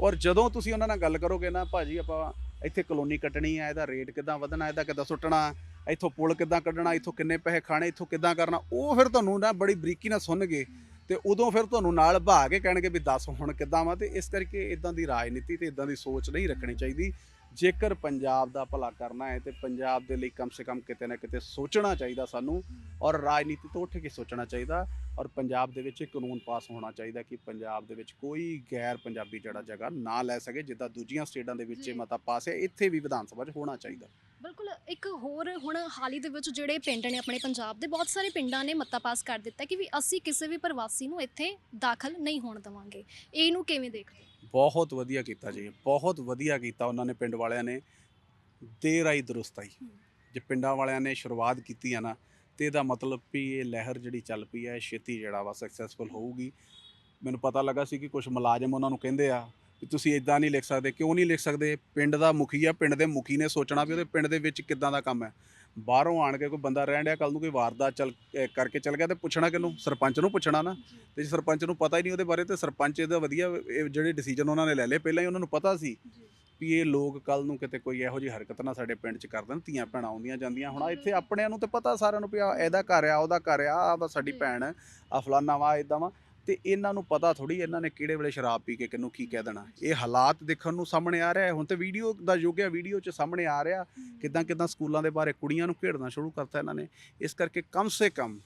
[SPEAKER 3] ਔਰ ਜਦੋਂ ਤੁਸੀਂ ਉਹਨਾਂ ਨਾਲ ਗੱਲ ਕਰੋਗੇ ਨਾ ਭਾਜੀ ਆਪਾਂ ਇੱਥੇ ਕਲੋਨੀ ਕੱਟਣੀ ਆ ਇਹਦਾ ਰੇਟ ਕਿੱਦਾਂ ਵਧਣਾ ਇਹਦਾ ਕਿੱਦਾਂ ਸੁੱਟਣਾ ਇੱਥੋਂ ਪੁਲ ਕਿੱਦਾਂ ਕੱਢਣਾ ਇੱਥੋਂ ਕਿੰਨੇ ਪੈਸੇ ਖਾਣੇ ਇੱਥੋਂ ਕਿੱਦਾਂ ਕਰਨਾ ਉਹ ਫਿਰ ਤੁਹਾਨੂੰ ਨਾ ਬੜੀ ਬਰੀਕੀ ਨਾਲ ਸੁਣਨਗੇ। ਤੇ ਉਦੋਂ ਫਿਰ ਤੁਹਾਨੂੰ ਨਾਲ ਭਾ ਕੇ ਕਹਿਣਗੇ ਵੀ ਦੱਸ ਹੁਣ ਕਿੱਦਾਂ ਵਾ ਤੇ ਇਸ ਕਰਕੇ ਇਦਾਂ ਦੀ ਰਾਜਨੀਤੀ ਤੇ ਇਦਾਂ ਦੀ ਸੋਚ ਨਹੀਂ ਰੱਖਣੀ ਚਾਹੀਦੀ। ਜੇਕਰ ਪੰਜਾਬ ਦਾ ਭਲਾ ਕਰਨਾ ਹੈ ਤੇ ਪੰਜਾਬ ਦੇ ਲਈ ਕਮ ਸੇ ਕਮ ਕਿਤੇ ਨਾ ਕਿਤੇ ਸੋਚਣਾ ਚਾਹੀਦਾ ਸਾਨੂੰ ਔਰ ਰਾਜਨੀਤੀ ਤੋਂ ਉੱਠ ਕੇ ਸੋਚਣਾ ਚਾਹੀਦਾ ਔਰ ਪੰਜਾਬ ਦੇ ਵਿੱਚ ਕਾਨੂੰਨ ਪਾਸ ਹੋਣਾ ਚਾਹੀਦਾ ਕਿ ਪੰਜਾਬ ਦੇ ਵਿੱਚ ਕੋਈ ਗੈਰ ਪੰਜਾਬੀ ਜਿਹੜਾ ਜਗ੍ਹਾ ਨਾ ਲੈ ਸਕੇ ਜਿੱਦਾਂ ਦੂਜੀਆਂ ਸਟੇਟਾਂ ਦੇ ਵਿੱਚ ਇਹ। ਮਤਾ ਪਾਸ ਹੈ ਇੱਥੇ ਵੀ ਵਿਧਾਨ ਸਭਾ 'ਚ ਹੋਣਾ ਚਾਹੀਦਾ
[SPEAKER 1] ਬਿਲਕੁਲ ਇੱਕ ਹੋਰ ਹੁਣ ਹਾਲ ਹੀ ਦੇ ਵਿੱਚ ਜਿਹੜੇ ਪਿੰਡ ਨੇ ਆਪਣੇ ਪੰਜਾਬ ਦੇ ਬਹੁਤ ਸਾਰੇ ਪਿੰਡਾਂ ਨੇ ਮਤਾ ਪਾਸ ਕਰ ਦਿੱਤਾ ਕਿ ਵੀ ਅਸੀਂ ਕਿਸੇ ਵੀ ਪ੍ਰਵਾਸੀ ਨੂੰ ਇੱਥੇ ਦਾਖਲ ਨਹੀਂ ਹੋਣ ਦੇਵਾਂਗੇ ਇਹਨੂੰ ਕਿਵੇਂ ਦੇਖਦੇ?
[SPEAKER 3] ਬਹੁਤ ਵਧੀਆ ਕੀਤਾ ਜੀ, ਬਹੁਤ ਵਧੀਆ ਕੀਤਾ ਉਹਨਾਂ ਨੇ ਪਿੰਡ ਵਾਲਿਆਂ ਨੇ। ਦੇਰ ਆਈ ਦਰੁਸਤ ਆਈ। ਜੇ ਪਿੰਡਾਂ ਵਾਲਿਆਂ ਨੇ ਸ਼ੁਰੂਆਤ ਕੀਤੀ ਆ ਨਾ, ਤੇ ਇਹਦਾ ਮਤਲਬ ਵੀ ਇਹ ਲਹਿਰ ਜਿਹੜੀ ਚੱਲ ਪਈ ਹੈ ਇਹ ਛੇਤੀ ਜਿਹੜਾ ਵਾ ਸਕਸੈਸਫੁਲ ਹੋਊਗੀ। ਮੈਨੂੰ ਪਤਾ ਲੱਗਾ ਸੀ ਕਿ ਕੁਝ ਮੁਲਾਜ਼ਮ ਉਹਨਾਂ ਨੂੰ ਕਹਿੰਦੇ ਆ ਵੀ ਤੁਸੀਂ ਇਦਾਂ ਨਹੀਂ ਲਿਖ ਸਕਦੇ, ਕਿਉਂ ਨਹੀਂ ਲਿਖ ਸਕਦੇ? ਪਿੰਡ ਦਾ ਮੁਖੀ ਆ, ਪਿੰਡ ਦੇ ਮੁਖੀ ਨੇ ਸੋਚਣਾ ਵੀ ਉਹਦੇ ਪਿੰਡ ਦੇ ਵਿੱਚ ਕਿੱਦਾਂ ਦਾ ਕੰਮ ਹੈ। ਬਾਹਰੋਂ ਆਣ ਕੇ ਕੋਈ ਬੰਦਾ ਰਹਿਣ ਡਿਆ ਕੱਲ ਨੂੰ ਕੋਈ ਵਾਰਦਾਤ ਚੱਲ ਕਰਕੇ ਚੱਲ ਗਿਆ ਤੇ ਪੁੱਛਣਾ ਕਿਹਨੂੰ? ਸਰਪੰਚ ਨੂੰ ਪੁੱਛਣਾ ਨਾ। ਤੇ ਜੇ ਸਰਪੰਚ ਨੂੰ ਪਤਾ ਹੀ ਨਹੀਂ ਉਹਦੇ ਬਾਰੇ ਤੇ ਸਰਪੰਚ ਇਹਦਾ ਵਧੀਆ ਇਹ ਜਿਹੜੇ ਡਿਸੀਜਨ ਉਹਨਾਂ ਨੇ ਲੈ ਲਏ ਪਹਿਲਾਂ ਹੀ ਉਹਨਾਂ ਨੂੰ ਪਤਾ ਸੀ ਵੀ ਇਹ ਲੋਕ ਕੱਲ ਨੂੰ ਕਿਤੇ ਕੋਈ ਇਹੋ ਜਿਹੀ ਹਰਕਤ ਨਾ ਸਾਡੇ ਪਿੰਡ 'ਚ ਕਰ ਦੇਣ ਧੀਆਂ ਭੈਣਾਂ ਆਉਂਦੀਆਂ ਜਾਂਦੀਆਂ। ਹੁਣ ਇੱਥੇ ਆਪਣਿਆਂ ਨੂੰ ਤੇ ਪਤਾ ਸਾਰਿਆਂ ਨੂੰ ਵੀ ਆਹ ਇਹਦਾ ਘਰ ਆ ਉਹਦਾ ਘਰ ਆ ਆ ਸਾਡੀ
[SPEAKER 1] ਜੀ।
[SPEAKER 3] ਭੈਣ ਆ ਫਲਾਨਾ ਵਾ ਇਦਾਂ ਵਾ। ਤੇ ਇਹਨਾਂ ਨੂੰ ਪਤਾ ਥੋੜੀ ਇਹਨਾਂ ਨੇ ਕਿਹੜੇ ਵੇਲੇ ਸ਼ਰਾਬ ਪੀ ਕੇ ਕਿਹਨੂੰ ਕੀ ਕਹਿ ਦੇਣਾ। ਇਹ ਹਾਲਾਤ ਦੇਖਣ ਨੂੰ ਸਾਹਮਣੇ ਆ ਰਿਹਾ ਹੈ। ਹੁਣ ਤੇ ਵੀਡੀਓ ਦਾ ਯੁੱਗ ਹੈ ਵੀਡੀਓ 'ਚ ਸਾਹਮਣੇ ਆ ਰਿਹਾ ਕਿਦਾਂ ਕਿਦਾਂ ਸਕੂਲਾਂ ਦੇ ਬਾਰੇ ਕੁੜੀਆਂ ਨੂੰ ਖੇਡਣਾ ਸ਼ੁਰੂ ਕਰਤਾ ਇਹਨਾਂ ਨੇ। ਇਸ ਕਰਕੇ ਕਮ ਸੇ ਕਮ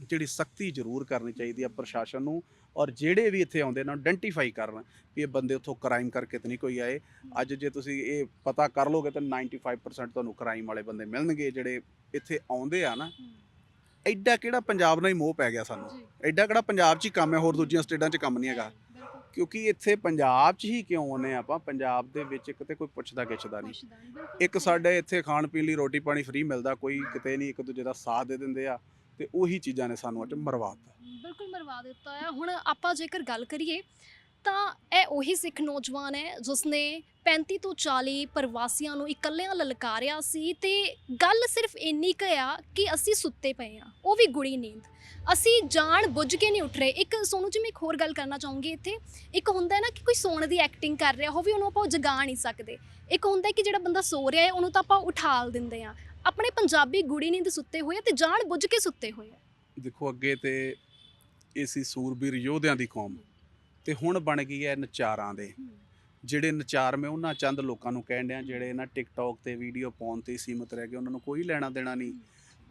[SPEAKER 3] ਜਿਹੜੀ ਸਖਤੀ ਜ਼ਰੂਰ ਕਰਨੀ ਚਾਹੀਦੀ ਹੈ ਪ੍ਰਸ਼ਾਸਨ ਨੂੰ ਔਰ ਜਿਹੜੇ ਵੀ ਇੱਥੇ ਆਉਂਦੇ ਨੇ ਆਇਡੈਂਟੀਫਾਈ ਕਰਨ ਵੀ ਇਹ ਬੰਦੇ ਉੱਥੋਂ ਕ੍ਰਾਈਮ ਕਰਕੇ ਤਾਂ ਨਹੀਂ ਕੋਈ ਆਏ। ਅੱਜ ਜੇ ਤੁਸੀਂ ਇਹ ਪਤਾ ਕਰ ਲੋਗੇ ਤਾਂ 95% ਤੁਹਾਨੂੰ ਕ੍ਰਾਈਮ ਵਾਲੇ ਬੰਦੇ ਮਿਲਣਗੇ। ਜਿਹੜੇ ਇੱਥੇ ਆਉਂਦੇ ਆ ਨਾ ਐਡਾ ਕਿਹੜਾ ਪੰਜਾਬ ਨਾਲ ਹੀ ਮੋਹ ਪੈ ਗਿਆ ਸਾਨੂੰ। ਐਡਾ ਕਿਹੜਾ ਪੰਜਾਬ 'ਚ ਹੀ ਕੰਮ ਹੈ ਹੋਰ ਦੂਜੀਆਂ ਸਟੇਟਾਂ 'ਚ ਕੰਮ ਨਹੀਂ ਹੈਗਾ। ਕਿਉਂਕਿ ਇੱਥੇ ਪੰਜਾਬ 'ਚ ਹੀ ਕਿਉਂ ਆਉਂਦੇ ਆਪਾਂ? ਪੰਜਾਬ ਦੇ ਵਿੱਚ ਕਿਤੇ ਕੋਈ ਪੁੱਛਦਾ ਗਿੱਛਦਾ ਨਹੀਂ। ਇੱਕ ਸਾਡੇ ਇੱਥੇ ਖਾਣ ਪੀਣ ਲਈ ਰੋਟੀ ਪਾਣੀ ਫ੍ਰੀ ਮਿਲਦਾ ਕੋਈ ਕਿਤੇ ਨਹੀਂ ਇੱਕ ਦੂਜੇ ਦਾ ਸਾਥ ਦੇ ਦਿੰਦੇ ਆ ਤੇ ਉਹੀ ਚੀਜ਼ਾਂ ਨੇ ਸਾਨੂੰ ਅੱਜ ਮਰਵਾਤਾ
[SPEAKER 1] ਬਿਲਕੁਲ ਮਰਵਾ ਦਿੱਤਾ ਹੈ ਹੁਣ ਆਪਾਂ ਜੇਕਰ ਗੱਲ ਕਰੀਏ ਤਾਂ ਇਹ ਉਹੀ ਸਿੱਖ ਨੌਜਵਾਨ ਹੈ ਜਿਸ ਨੇ 35 ਤੋਂ 40 ਪ੍ਰਵਾਸੀਆਂ ਨੂੰ ਇਕੱਲਿਆਂ ਲਲਕਾਰਿਆ ਸੀ ਤੇ ਗੱਲ ਸਿਰਫ ਇੰਨੀ ਕੁ ਆ ਕਿ ਅਸੀਂ ਸੁੱਤੇ ਪਏ ਆ ਉਹ ਵੀ ਗੁੜੀ ਨੀਂਦ। ਅਸੀਂ ਜਾਣ ਬੁੱਝ ਕੇ ਨਹੀਂ ਉੱਠ ਰਹੇ। ਇੱਕ ਸੋਨੂੰ, ਜੀ ਮੈਂ ਇੱਕ ਹੋਰ ਗੱਲ ਕਰਨਾ ਚਾਹੂੰਗੀ ਇੱਥੇ। ਇੱਕ ਹੁੰਦਾ ਨਾ ਕਿ ਕੋਈ ਸੌਣ ਦੀ ਐਕਟਿੰਗ ਕਰ ਰਿਹਾ ਹੋਵੇ, ਉਹਨੂੰ ਆਪਾਂ ਜਗਾ ਨਹੀਂ ਸਕਦੇ। ਇੱਕ ਹੁੰਦਾ ਕਿ ਜਿਹੜਾ ਬੰਦਾ ਸੋ ਰਿਹਾ ਹੈ, ਉਹਨੂੰ ਤਾਂ ਆਪਾਂ ਉਠਾਲ ਦਿੰਦੇ ਆ ਆਪਣੇ ਪੰਜਾਬੀ ਗੁੜੀ ਨੀਂਦ ਸੁੱਤੇ ਹੋਏ ਆ ਤੇ ਜਾਣ ਬੁੱਝ ਕੇ ਸੁੱਤੇ ਹੋਏ ਆ।
[SPEAKER 3] ਦੇਖੋ, ਅੱਗੇ ਤੇ ਇਹ ਸੂਰਬੀਰ ਯੋਧਿਆਂ ਦੀ ਕੌਮ ਤੇ ਹੁਣ ਬਣ ਗਈ ਹੈ ਨਚਾਰਾਂ ਦੇ। ਜਿਹੜੇ ਨਚਾਰ ਮੈਂ ਉਹਨਾਂ ਚੰਦ ਲੋਕਾਂ ਨੂੰ ਕਹਿਣ ਡਿਆ ਜਿਹੜੇ ਨਾ ਟਿਕਟੌਕ ਤੇ ਵੀਡੀਓ ਪਾਉਣ ਤੇ ਸੀਮਤ ਰਹਿ ਗਏ ਉਹਨਾਂ ਨੂੰ ਕੋਈ ਲੈਣਾ ਦੇਣਾ ਨਹੀਂ।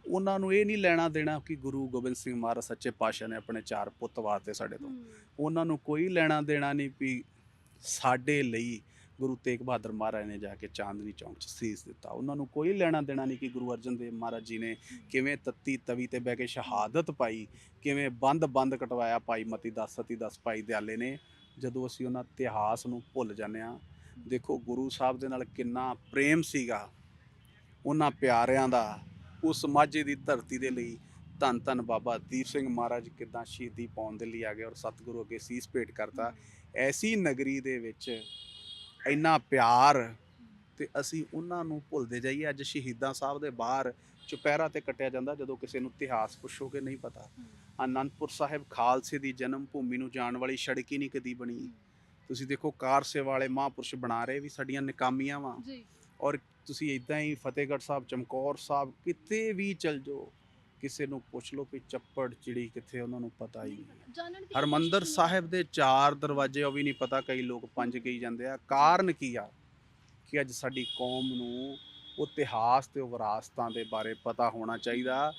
[SPEAKER 3] ਉਹਨਾਂ ਨੂੰ ਇਹ ਨਹੀਂ ਲੈਣਾ ਦੇਣਾ ਕਿ ਗੁਰੂ ਗੋਬਿੰਦ ਸਿੰਘ ਮਹਾਰਾਜ ਸੱਚੇ ਪਾਤਸ਼ਾਹ ਨੇ ਆਪਣੇ ਚਾਰ ਪੁੱਤ ਵਾਰਤੇ ਸਾਡੇ ਤੋਂ। ਉਹਨਾਂ ਨੂੰ ਕੋਈ ਲੈਣਾ ਦੇਣਾ ਨਹੀਂ ਵੀ ਸਾਡੇ ਲਈ ਗੁਰੂ ਤੇਗ ਬਹਾਦਰ ਮਹਾਰਾਜ ਨੇ ਜਾ ਕੇ ਚਾਂਦਨੀ ਚੌਂਕ 'ਚ ਸੀਸ ਦਿੱਤਾ। ਉਹਨਾਂ ਨੂੰ ਕੋਈ ਲੈਣਾ ਦੇਣਾ ਨਹੀਂ ਕਿ ਗੁਰੂ ਅਰਜਨ ਦੇਵ ਮਹਾਰਾਜ ਜੀ ਨੇ ਕਿਵੇਂ ਤੱਤੀ ਤਵੀ ਤੇ ਬਹਿ ਕੇ ਸ਼ਹਾਦਤ ਪਾਈ, ਕਿਵੇਂ ਬੰਦ ਬੰਦ ਕਟਵਾਇਆ ਭਾਈ ਮਤੀ ਦਸ, ਸਤੀ ਦਸ ਭਾਈ ਦਿਆਲੇ ਨੇ। ਜਦੋਂ ਅਸੀਂ ਉਹਨਾਂ ਇਤਿਹਾਸ ਨੂੰ ਭੁੱਲ ਜਾਂਦੇ ਹਾਂ, ਦੇਖੋ ਗੁਰੂ ਸਾਹਿਬ ਦੇ ਨਾਲ ਕਿੰਨਾ ਪ੍ਰੇਮ ਸੀਗਾ। ਉਹਨਾਂ ਪਿਆਰਿਆਂ ਦਾ, ਉਸ ਮਾਝੇ ਦੀ ਧਰਤੀ ਦੇ ਲਈ ਧੰਨ ਧੰਨ ਬਾਬਾ ਦੀਪ ਸਿੰਘ ਮਹਾਰਾਜ ਕਿਦਾਂ ਸ਼ਹੀਦੀ ਪਾਉਣ ਦੇ ਲਈ ਆ ਗਏ ਔਰ ਸਤਿਗੁਰੂ ਅੱਗੇ ਸੀਸ ਭੇਟ ਕਰਤਾ। ਐਸੀ ਨਗਰੀ ਦੇ ਵਿੱਚ ਇੰਨਾ ਪਿਆਰ ਤੇ ਅਸੀਂ ਉਹਨਾਂ ਨੂੰ ਭੁੱਲਦੇ ਜਾਈਏ। ਅੱਜ ਸ਼ਹੀਦਾਂ ਸਾਹਿਬ ਦੇ ਬਾਹਰ ਚੁਪਹਿਰਾ ਤੇ ਕੱਟਿਆ ਜਾਂਦਾ ਜਦੋਂ ਕਿਸੇ ਨੂੰ ਇਤਿਹਾਸ ਪੁੱਛੋਗੇ ਨਹੀਂ ਪਤਾ। ਆਨੰਦਪੁਰ ਸਾਹਿਬ ਖਾਲਸੇ ਦੀ ਜਨਮ ਭੂਮੀ ਨੂੰ ਜਾਣ ਵਾਲੀ ਸੜਕ ਹੀ ਨਹੀਂ ਕਦੀ ਬਣੀ। ਤੁਸੀਂ ਦੇਖੋ ਕਾਰਸੇ ਵਾਲੇ ਮਹਾਂਪੁਰਸ਼ ਬਣਾ ਰਹੇ ਵੀ ਸਾਡੀਆਂ ਨਿਕਾਮੀਆਂ ਵਾਂ।
[SPEAKER 1] ਜੀ।
[SPEAKER 3] ਔਰ ਤੁਸੀਂ ਇਦਾਂ ਹੀ ਫਤਿਹਗੜ੍ਹ ਸਾਹਿਬ ਚਮਕੌਰ ਸਾਹਿਬ ਕਿਤੇ ਵੀ ਚਲ ਜਾਓ ਕਿਸੇ ਨੂੰ ਪੁੱਛ ਲਓ ਵੀ ਚੱਪੜ ਚਿੜੀ ਕਿੱਥੇ ਉਹਨਾਂ ਨੂੰ ਪਤਾ ਹੀ ਨਹੀਂ ਹਰਮੰਦਰ ਸਾਹਿਬ ਦੇ ਚਾਰ ਦਰਵਾਜ਼ੇ ਉਹ ਵੀ ਨਹੀਂ ਪਤਾ ਕਈ ਲੋਕ ਪੰਜ ਕਹੀ ਜਾਂਦੇ ਆ। ਕਾਰਨ ਕੀ ਆ? ਕਿ ਅੱਜ ਸਾਡੀ ਕੌਮ ਨੂੰ ਉਹ ਇਤਿਹਾਸ ਤੇ ਵਿਰਾਸਤਾਂ ਦੇ ਬਾਰੇ ਪਤਾ ਹੋਣਾ ਚਾਹੀਦਾ।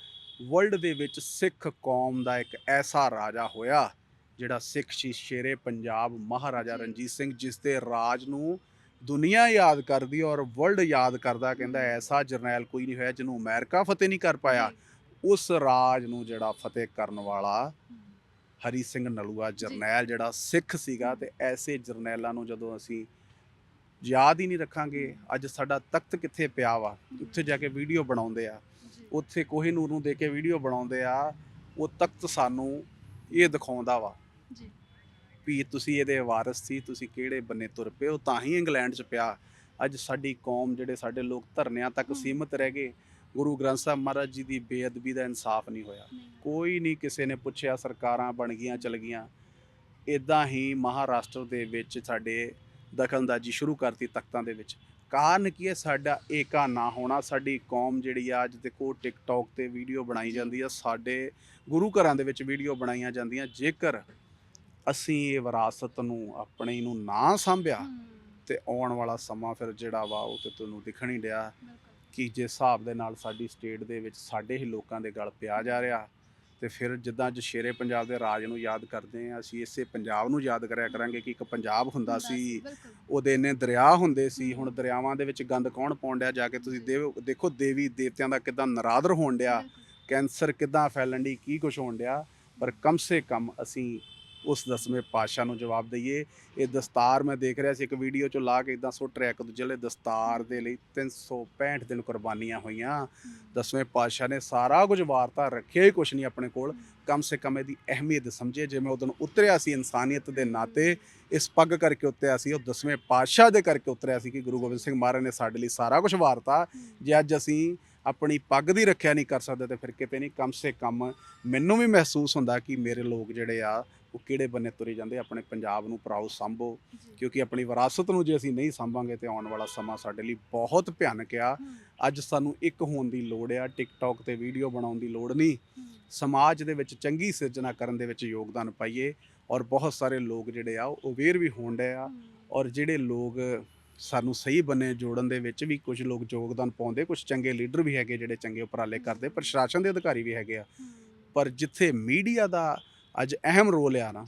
[SPEAKER 3] ਵਰਲਡ ਦੇ ਵਿੱਚ ਸਿੱਖ ਕੌਮ ਦਾ ਇੱਕ ਐਸਾ ਰਾਜਾ ਹੋਇਆ ਜਿਹੜਾ ਸਿੱਖ ਸੀ ਸ਼ੇਰੇ ਪੰਜਾਬ ਮਹਾਰਾਜਾ। ਰਣਜੀਤ ਸਿੰਘ ਜਿਸ ਦੇ ਰਾਜ ਨੂੰ ਦੁਨੀਆ ਯਾਦ ਕਰਦੀ ਔਰ ਵਰਲਡ ਯਾਦ ਕਰਦਾ ਕਹਿੰਦਾ ਐਸਾ ਜਰਨੈਲ ਕੋਈ ਨਹੀਂ ਹੋਇਆ ਜਿਹਨੂੰ ਅਮਰੀਕਾ ਫਤਿਹ ਨਹੀਂ ਕਰ ਪਾਇਆ। ਉਸ ਰਾਜ ਨੂੰ ਜਿਹੜਾ ਫਤਿਹ ਕਰਨ ਵਾਲਾ ਹਰੀ ਸਿੰਘ ਨਲੂਆ ਜਰਨੈਲ ਜਿਹੜਾ ਸਿੱਖ ਸੀਗਾ ਤੇ ਐਸੇ ਜਰਨੈਲਾਂ ਨੂੰ ਜਦੋਂ ਅਸੀਂ ਯਾਦ ਹੀ ਨਹੀਂ ਰੱਖਾਂਗੇ ਅੱਜ ਸਾਡਾ ਤਖਤ ਕਿੱਥੇ ਪਿਆ ਵਾ? ਉੱਥੇ ਜਾ ਕੇ ਵੀਡੀਓ ਬਣਾਉਂਦੇ ਆ। ਉੱਥੇ ਕੋਹੀਨੂਰ ਨੂੰ ਦੇ ਕੇ ਵੀਡੀਓ ਬਣਾਉਂਦੇ ਆ ਉਹ ਤਖਤ ਸਾਨੂੰ ਇਹ ਦਿਖਾਉਂਦਾ ਵਾ
[SPEAKER 1] ਜੀ।
[SPEAKER 3] ਵੀ ਤੁਸੀਂ ਇਹਦੇ ਵਾਰਿਸ ਸੀ ਤੁਸੀਂ ਕਿਹੜੇ ਬੰਨੇ ਤੁਰ ਪਏ ਹੋ? ਤਾਂ ਹੀ ਇੰਗਲੈਂਡ 'ਚ ਪਿਆ। ਅੱਜ ਸਾਡੀ ਕੌਮ ਜਿਹੜੇ ਸਾਡੇ ਲੋਕ ਧਰਨਿਆਂ ਤੱਕ। ਸੀਮਤ ਰਹਿ ਗਏ। ਗੁਰੂ ਗ੍ਰੰਥ ਸਾਹਿਬ ਮਹਾਰਾਜ ਜੀ ਦੀ ਬੇਅਦਬੀ ਦਾ ਇਨਸਾਫ ਨਹੀਂ ਹੋਇਆ। ਕੋਈ ਨਹੀਂ ਕਿਸੇ ਨੇ ਪੁੱਛਿਆ ਸਰਕਾਰਾਂ ਬਣ ਗਈਆਂ ਚਲ ਗਈਆਂ। ਇਦਾਂ ਹੀ ਮਹਾਰਾਸ਼ਟਰ ਦੇ ਵਿੱਚ ਸਾਡੇ ਦਖਲਅੰਦਾਜ਼ੀ ਸ਼ੁਰੂ ਕਰਤੀ ਤਖਤਾਂ ਦੇ ਵਿੱਚ। ਕਾਰਨ ਕੀ ਹੈ? ਸਾਡਾ ਏਕਾ ਨਾ ਹੋਣਾ ਸਾਡੀ ਕੌਮ ਜਿਹੜੀ ਆ ਅੱਜ ਦੇਖੋ ਟਿਕਟੌਕ ਤੇ ਵੀਡੀਓ ਬਣਾਈ ਜਾਂਦੀ ਆ ਸਾਡੇ ਗੁਰੂ ਘਰਾਂ ਦੇ ਵਿੱਚ ਵੀਡੀਓ ਬਣਾਈਆਂ ਜਾਂਦੀਆਂ। ਜੇਕਰ ਅਸੀਂ ਇਹ ਵਿਰਾਸਤ ਨੂੰ ਆਪਣੀ ਨੂੰ ਨਾ ਸੰਭਿਆ ਤੇ ਆਉਣ ਵਾਲਾ ਸਮਾਂ ਫਿਰ ਜਿਹੜਾ ਵਾ ਉਹ ਤੇ ਤੁਹਾਨੂੰ ਦਿਖਣ ਹੀ ਡਿਆ। ਕਿ ਜੇ ਹਿਸਾਬ ਦੇ ਨਾਲ ਸਾਡੀ ਸਟੇਟ ਦੇ ਵਿੱਚ ਸਾਡੇ ਹੀ ਲੋਕਾਂ ਦੇ ਗਲ ਪਿਆ ਜਾ ਰਿਹਾ ਤੇ ਫਿਰ ਜਿੱਦਾਂ ਅੱਜ ਸ਼ੇਰੇ ਪੰਜਾਬ ਦੇ ਰਾਜ ਨੂੰ ਯਾਦ ਕਰਦੇ ਆ ਅਸੀਂ ਇਸੇ ਪੰਜਾਬ ਨੂੰ ਯਾਦ ਕਰਿਆ ਕਰਾਂਗੇ ਕਿ ਇੱਕ ਪੰਜਾਬ ਹੁੰਦਾ ਸੀ ਉਹਦੇ ਇੰਨੇ ਦਰਿਆ ਹੁੰਦੇ ਸੀ ਹੁਣ ਦਰਿਆਵਾਂ ਦੇ ਵਿੱਚ ਗੰਦ ਕੌਣ ਪਾਉਣ ਡਿਆ ਜਾ ਕੇ ਤੁਸੀਂ ਦੇਵ ਦੇਖੋ ਦੇਵੀ ਦੇਵਤਿਆਂ ਦਾ ਕਿਦਾਂ ਨਰਾਦਰ ਹੋਣ ਡਿਆ ਕੈਂਸਰ ਕਿਦਾਂ ਫੈਲਣ ਦੀ ਕੀ ਕੁਝ ਹੋਣ ਡਿਆ ਪਰ ਕਮ ਸੇ ਕਮ ਅਸੀਂ ਉਸ ਦਸਵੇਂ ਪਾਤਸ਼ਾਹ ਨੂੰ ਜਵਾਬ ਦਈਏ। ਇਹ ਦਸਤਾਰ ਮੈਂ ਦੇਖ ਰਿਹਾ ਸੀ, ਇੱਕ ਵੀਡੀਓ ਚ ਲਾ ਕੇ ਇਦਾਂ ਸੁੱਟ ਰਿਹਾ। ਇੱਕ ਦੂਜੇ ਲਈ ਦਸਤਾਰ ਦੇ ਲਈ 365 ਦਿਨ ਕੁਰਬਾਨੀਆਂ ਹੋਈਆਂ। ਦਸਵੇਂ ਪਾਤਸ਼ਾਹ ਨੇ ਸਾਰਾ ਕੁਝ ਵਾਰਤਾ ਰੱਖਿਆ ਹੀ ਕੁਝ ਨਹੀਂ ਆਪਣੇ ਕੋਲ। ਕਮ ਸੇ ਕਮ ਇਹਦੀ ਅਹਿਮੀਅਤ ਸਮਝੇ, ਜਿਵੇਂ ਉਦੋਂ ਉਤਰਿਆ ਸੀ ਇਨਸਾਨੀਅਤ ਦੇ ਨਾਤੇ, ਇਸ ਪੱਗ ਕਰਕੇ ਉਤਰਿਆ ਸੀ, ਉਹ ਦਸਵੇਂ ਪਾਤਸ਼ਾਹ ਦੇ ਕਰਕੇ ਉਤਰਿਆ ਸੀ ਕਿ ਗੁਰੂ ਗੋਬਿੰਦ ਸਿੰਘ ਮਹਾਰਾਜ ਨੇ ਸਾਡੇ ਲਈ ਸਾਰਾ ਕੁਝ ਵਾਰਤਾ। ਜੇ ਅੱਜ ਅਸੀਂ ਆਪਣੀ ਪੱਗ ਦੀ ਰੱਖਿਆ ਨਹੀਂ ਕਰ ਸਕਦੇ ਤੇ ਫਿਰ ਕਿਤੇ ਨਹੀਂ ਕਮ ਸੇ ਕਮ ਮੈਨੂੰ ਵੀ ਮਹਿਸੂਸ ਹੁੰਦਾ ਕਿ ਮੇਰੇ ਲੋਕ ਜਿਹੜੇ ਆ ਉਹ ਕਿਹੜੇ ਬੰਨੇ ਤੁਰੇ ਜਾਂਦੇ ਆਪਣੇ ਪੰਜਾਬ ਨੂੰ ਪ੍ਰਾਊਡ ਸੰਭੋ। ਕਿਉਂਕਿ ਆਪਣੀ ਵਿਰਾਸਤ ਨੂੰ ਜੇ ਅਸੀਂ ਨਹੀਂ ਸੰਭਾਂਗੇ ਤੇ ਆਉਣ ਵਾਲਾ ਸਮਾਂ ਸਾਡੇ ਲਈ ਬਹੁਤ ਭਿਆਨਕ ਆ। ਅੱਜ ਸਾਨੂੰ ਇੱਕ ਹੋਣ ਦੀ ਲੋੜ ਆ ਟਿਕਟੌਕ ਤੇ ਵੀਡੀਓ ਬਣਾਉਣ ਦੀ ਲੋੜ ਨਹੀਂ। ਸਮਾਜ ਦੇ ਵਿੱਚ ਚੰਗੀ ਸਿਰਜਣਾ ਕਰਨ ਦੇ ਵਿੱਚ ਯੋਗਦਾਨ ਪਾਈਏ ਔਰ ਬਹੁਤ ਸਾਰੇ ਲੋਕ ਜਿਹੜੇ ਆ ਉਹ ਅਵੇਅਰ ਵੀ ਹੋਣ ਡਏ ਆ ਔਰ ਜਿਹੜੇ ਲੋਕ ਸਾਨੂੰ ਸਹੀ ਬੰਨੇ ਜੋੜਨ ਦੇ ਵਿੱਚ ਵੀ ਕੁਝ ਲੋਕ ਯੋਗਦਾਨ ਪਾਉਂਦੇ ਕੁਝ ਚੰਗੇ ਲੀਡਰ ਵੀ ਹੈਗੇ ਜਿਹੜੇ ਚੰਗੇ ਉਪਰਾਲੇ ਕਰਦੇ ਪ੍ਰਸ਼ਾਸਨ ਦੇ ਅਧਿਕਾਰੀ ਵੀ ਹੈਗੇ ਆ। ਪਰ ਜਿੱਥੇ ਮੀਡੀਆ ਦਾ ਅੱਜ ਅਹਿਮ ਰੋਲ ਆ ਨਾ।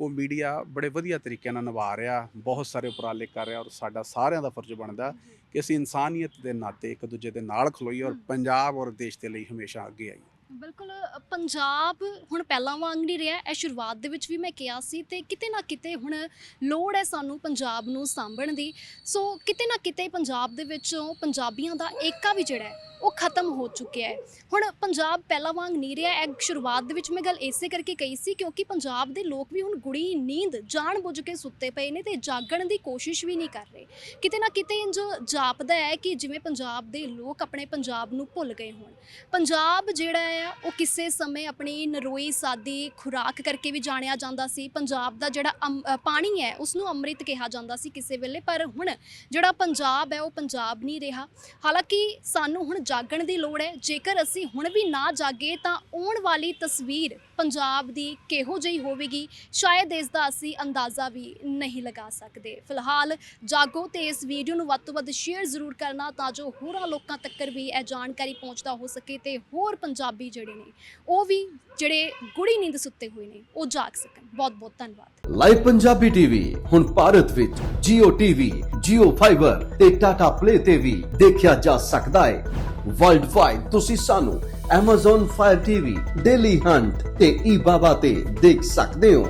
[SPEAKER 3] ਉਹ ਮੀਡੀਆ ਬੜੇ ਵਧੀਆ ਤਰੀਕੇ ਨਾਲ ਨਿਭਾ ਰਿਹਾ ਬਹੁਤ ਸਾਰੇ ਉਪਰਾਲੇ ਕਰ ਰਿਹਾ ਔਰ ਸਾਡਾ ਸਾਰਿਆਂ ਦਾ ਫਰਜ਼ ਬਣਦਾ ਕਿ ਅਸੀਂ ਇਨਸਾਨੀਅਤ ਦੇ ਨਾਤੇ ਇੱਕ ਦੂਜੇ ਦੇ ਨਾਲ ਖਲੋਈਏ ਔਰ। ਪੰਜਾਬ ਔਰ ਦੇਸ਼ ਦੇ ਲਈ ਹਮੇਸ਼ਾ ਅੱਗੇ ਆਈਏ।
[SPEAKER 1] ਬਿਲਕੁਲ ਅ, ਪੰਜਾਬ ਹੁਣ ਪਹਿਲਾਂ ਵਾਂਗ ਨਹੀਂ ਰਿਹਾ। ਇਹ ਸ਼ੁਰੂਆਤ ਦੇ ਵਿੱਚ ਵੀ ਮੈਂ ਕਿਹਾ ਸੀ ਤੇ ਕਿਤੇ ਨਾ ਕਿਤੇ ਹੁਣ ਲੋੜ ਹੈ ਸਾਨੂੰ ਪੰਜਾਬ ਨੂੰ ਸਾਂਭਣ ਦੀ। ਸੋ ਕਿਤੇ ਨਾ ਕਿਤੇ ਪੰਜਾਬ ਦੇ ਵਿੱਚੋਂ ਪੰਜਾਬੀਆਂ ਦਾ ਏਕਾ ਵੀ ਜਿਹੜਾ ਹੈ ਉਹ ਖਤਮ ਹੋ ਚੁੱਕਿਆ ਹੈ। ਹੁਣ ਪੰਜਾਬ ਪਹਿਲਾਂ ਵਾਂਗ ਨਹੀਂ ਰਿਹਾ। ਇਹ ਸ਼ੁਰੂਆਤ ਦੇ ਵਿੱਚ ਮੈਂ ਗੱਲ ਇਸੇ ਕਰਕੇ ਕਹੀ ਸੀ ਕਿਉਂਕਿ ਪੰਜਾਬ ਦੇ ਲੋਕ ਵੀ ਹੁਣ ਗੁੜੀ ਨੀਂਦ ਜਾਣ ਬੁੱਝ ਕੇ ਸੁੱਤੇ ਪਏ ਨੇ ਤੇ ਜਾਗਣ ਦੀ ਕੋਸ਼ਿਸ਼ ਵੀ ਨਹੀਂ ਕਰ ਰਹੇ। ਕਿਤੇ ਨਾ ਕਿਤੇ ਇੰਜ ਜਾਪਦਾ ਹੈ ਕਿ ਜਿਵੇਂ ਪੰਜਾਬ ਦੇ ਲੋਕ ਆਪਣੇ ਪੰਜਾਬ ਨੂੰ ਭੁੱਲ ਗਏ ਹੋਣ। ਪੰਜਾਬ ਜਿਹੜਾ ਹੈ ਆ, ਉਹ ਕਿਸੇ ਸਮੇਂ ਆਪਣੀ ਨਰੋਈ ਸਾਦੀ ਖੁਰਾਕ ਕਰਕੇ ਵੀ ਜਾਣਿਆ ਜਾਂਦਾ ਸੀ। ਪੰਜਾਬ ਦਾ ਜਿਹੜਾ ਪਾਣੀ ਹੈ ਉਸ ਨੂੰ ਅੰਮ੍ਰਿਤ ਕਿਹਾ ਜਾਂਦਾ ਸੀ ਕਿਸੇ ਵੇਲੇ, ਪਰ ਹੁਣ ਜਿਹੜਾ ਪੰਜਾਬ ਹੈ, ਉਹ ਪੰਜਾਬ ਨਹੀਂ ਰਿਹਾ। ਹਾਲਾਂਕਿ ਸਾਨੂੰ ਹੁਣ ਜਾਗਣ ਦੀ ਲੋੜ ਹੈ। ਜੇਕਰ ਅਸੀਂ ਹੁਣ ਵੀ ਨਾ ਜਾਗੇ, ਤਾਂ ਆਉਣ ਵਾਲੀ ਤਸਵੀਰ ਪੰਜਾਬ ਦੀ ਕਿਹੋ ਜਿਹੀ ਹੋਵੇਗੀ? ਸ਼ਾਇਦ ਇਸ ਦਾ ਅਸੀਂ ਅੰਦਾਜ਼ਾ ਵੀ ਨਹੀਂ ਲਗਾ ਸਕਦੇ। ਫਿਲਹਾਲ ਜਾਗੋ ਤੇ ਇਸ ਵੀਡੀਓ ਨੂੰ ਵੱਧ ਤੋਂ ਵੱਧ ਸ਼ੇਅਰ ਜ਼ਰੂਰ ਕਰਨਾ, ਤਾਂ ਜੋ ਹੋਰਾਂ ਲੋਕਾਂ ਤੱਕ ਵੀ ਇਹ ਜਾਣਕਾਰੀ ਪਹੁੰਚਦਾ ਹੋ ਸਕੇ ਤੇ ਹੋਰ ਪੰਜਾਬੀ ਜਿਹੜੇ ਨੇ ਉਹ ਵੀ ਜਿਹੜੇ ਗੁੜੀ ਨੀਂਦ ਸੁੱਤੇ ਹੋਏ ਨੇ ਉਹ ਜਾਗ ਸਕਣ। ਬਹੁਤ ਬਹੁਤ ਧੰਨਵਾਦ।
[SPEAKER 5] ਲਾਈਵ ਪੰਜਾਬੀ ਟੀਵੀ ਹੁਣ ਭਾਰਤ ਵਿੱਚ Jio TV, Jio Fiber ਤੇ Tata Play ਤੇ ਵੀ ਦੇਖਿਆ ਜਾ ਸਕਦਾ ਹੈ। ਵਰਲਡ ਵਾਈਡ ਤੁਸੀਂ ਸਾਨੂੰ Amazon Fire TV, Daily Hunt ਤੇ eBaba ਤੇ ਦੇਖ ਸਕਦੇ ਹੋ।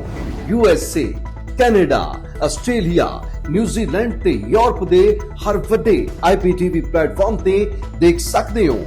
[SPEAKER 5] USA, Canada, Australia, New Zealand ਤੇ ਯੂਰਪ ਦੇ ਹਰ ਵੱਡੇ IPTV ਪਲੇਟਫਾਰਮ ਤੇ ਦੇਖ ਸਕਦੇ ਹੋ।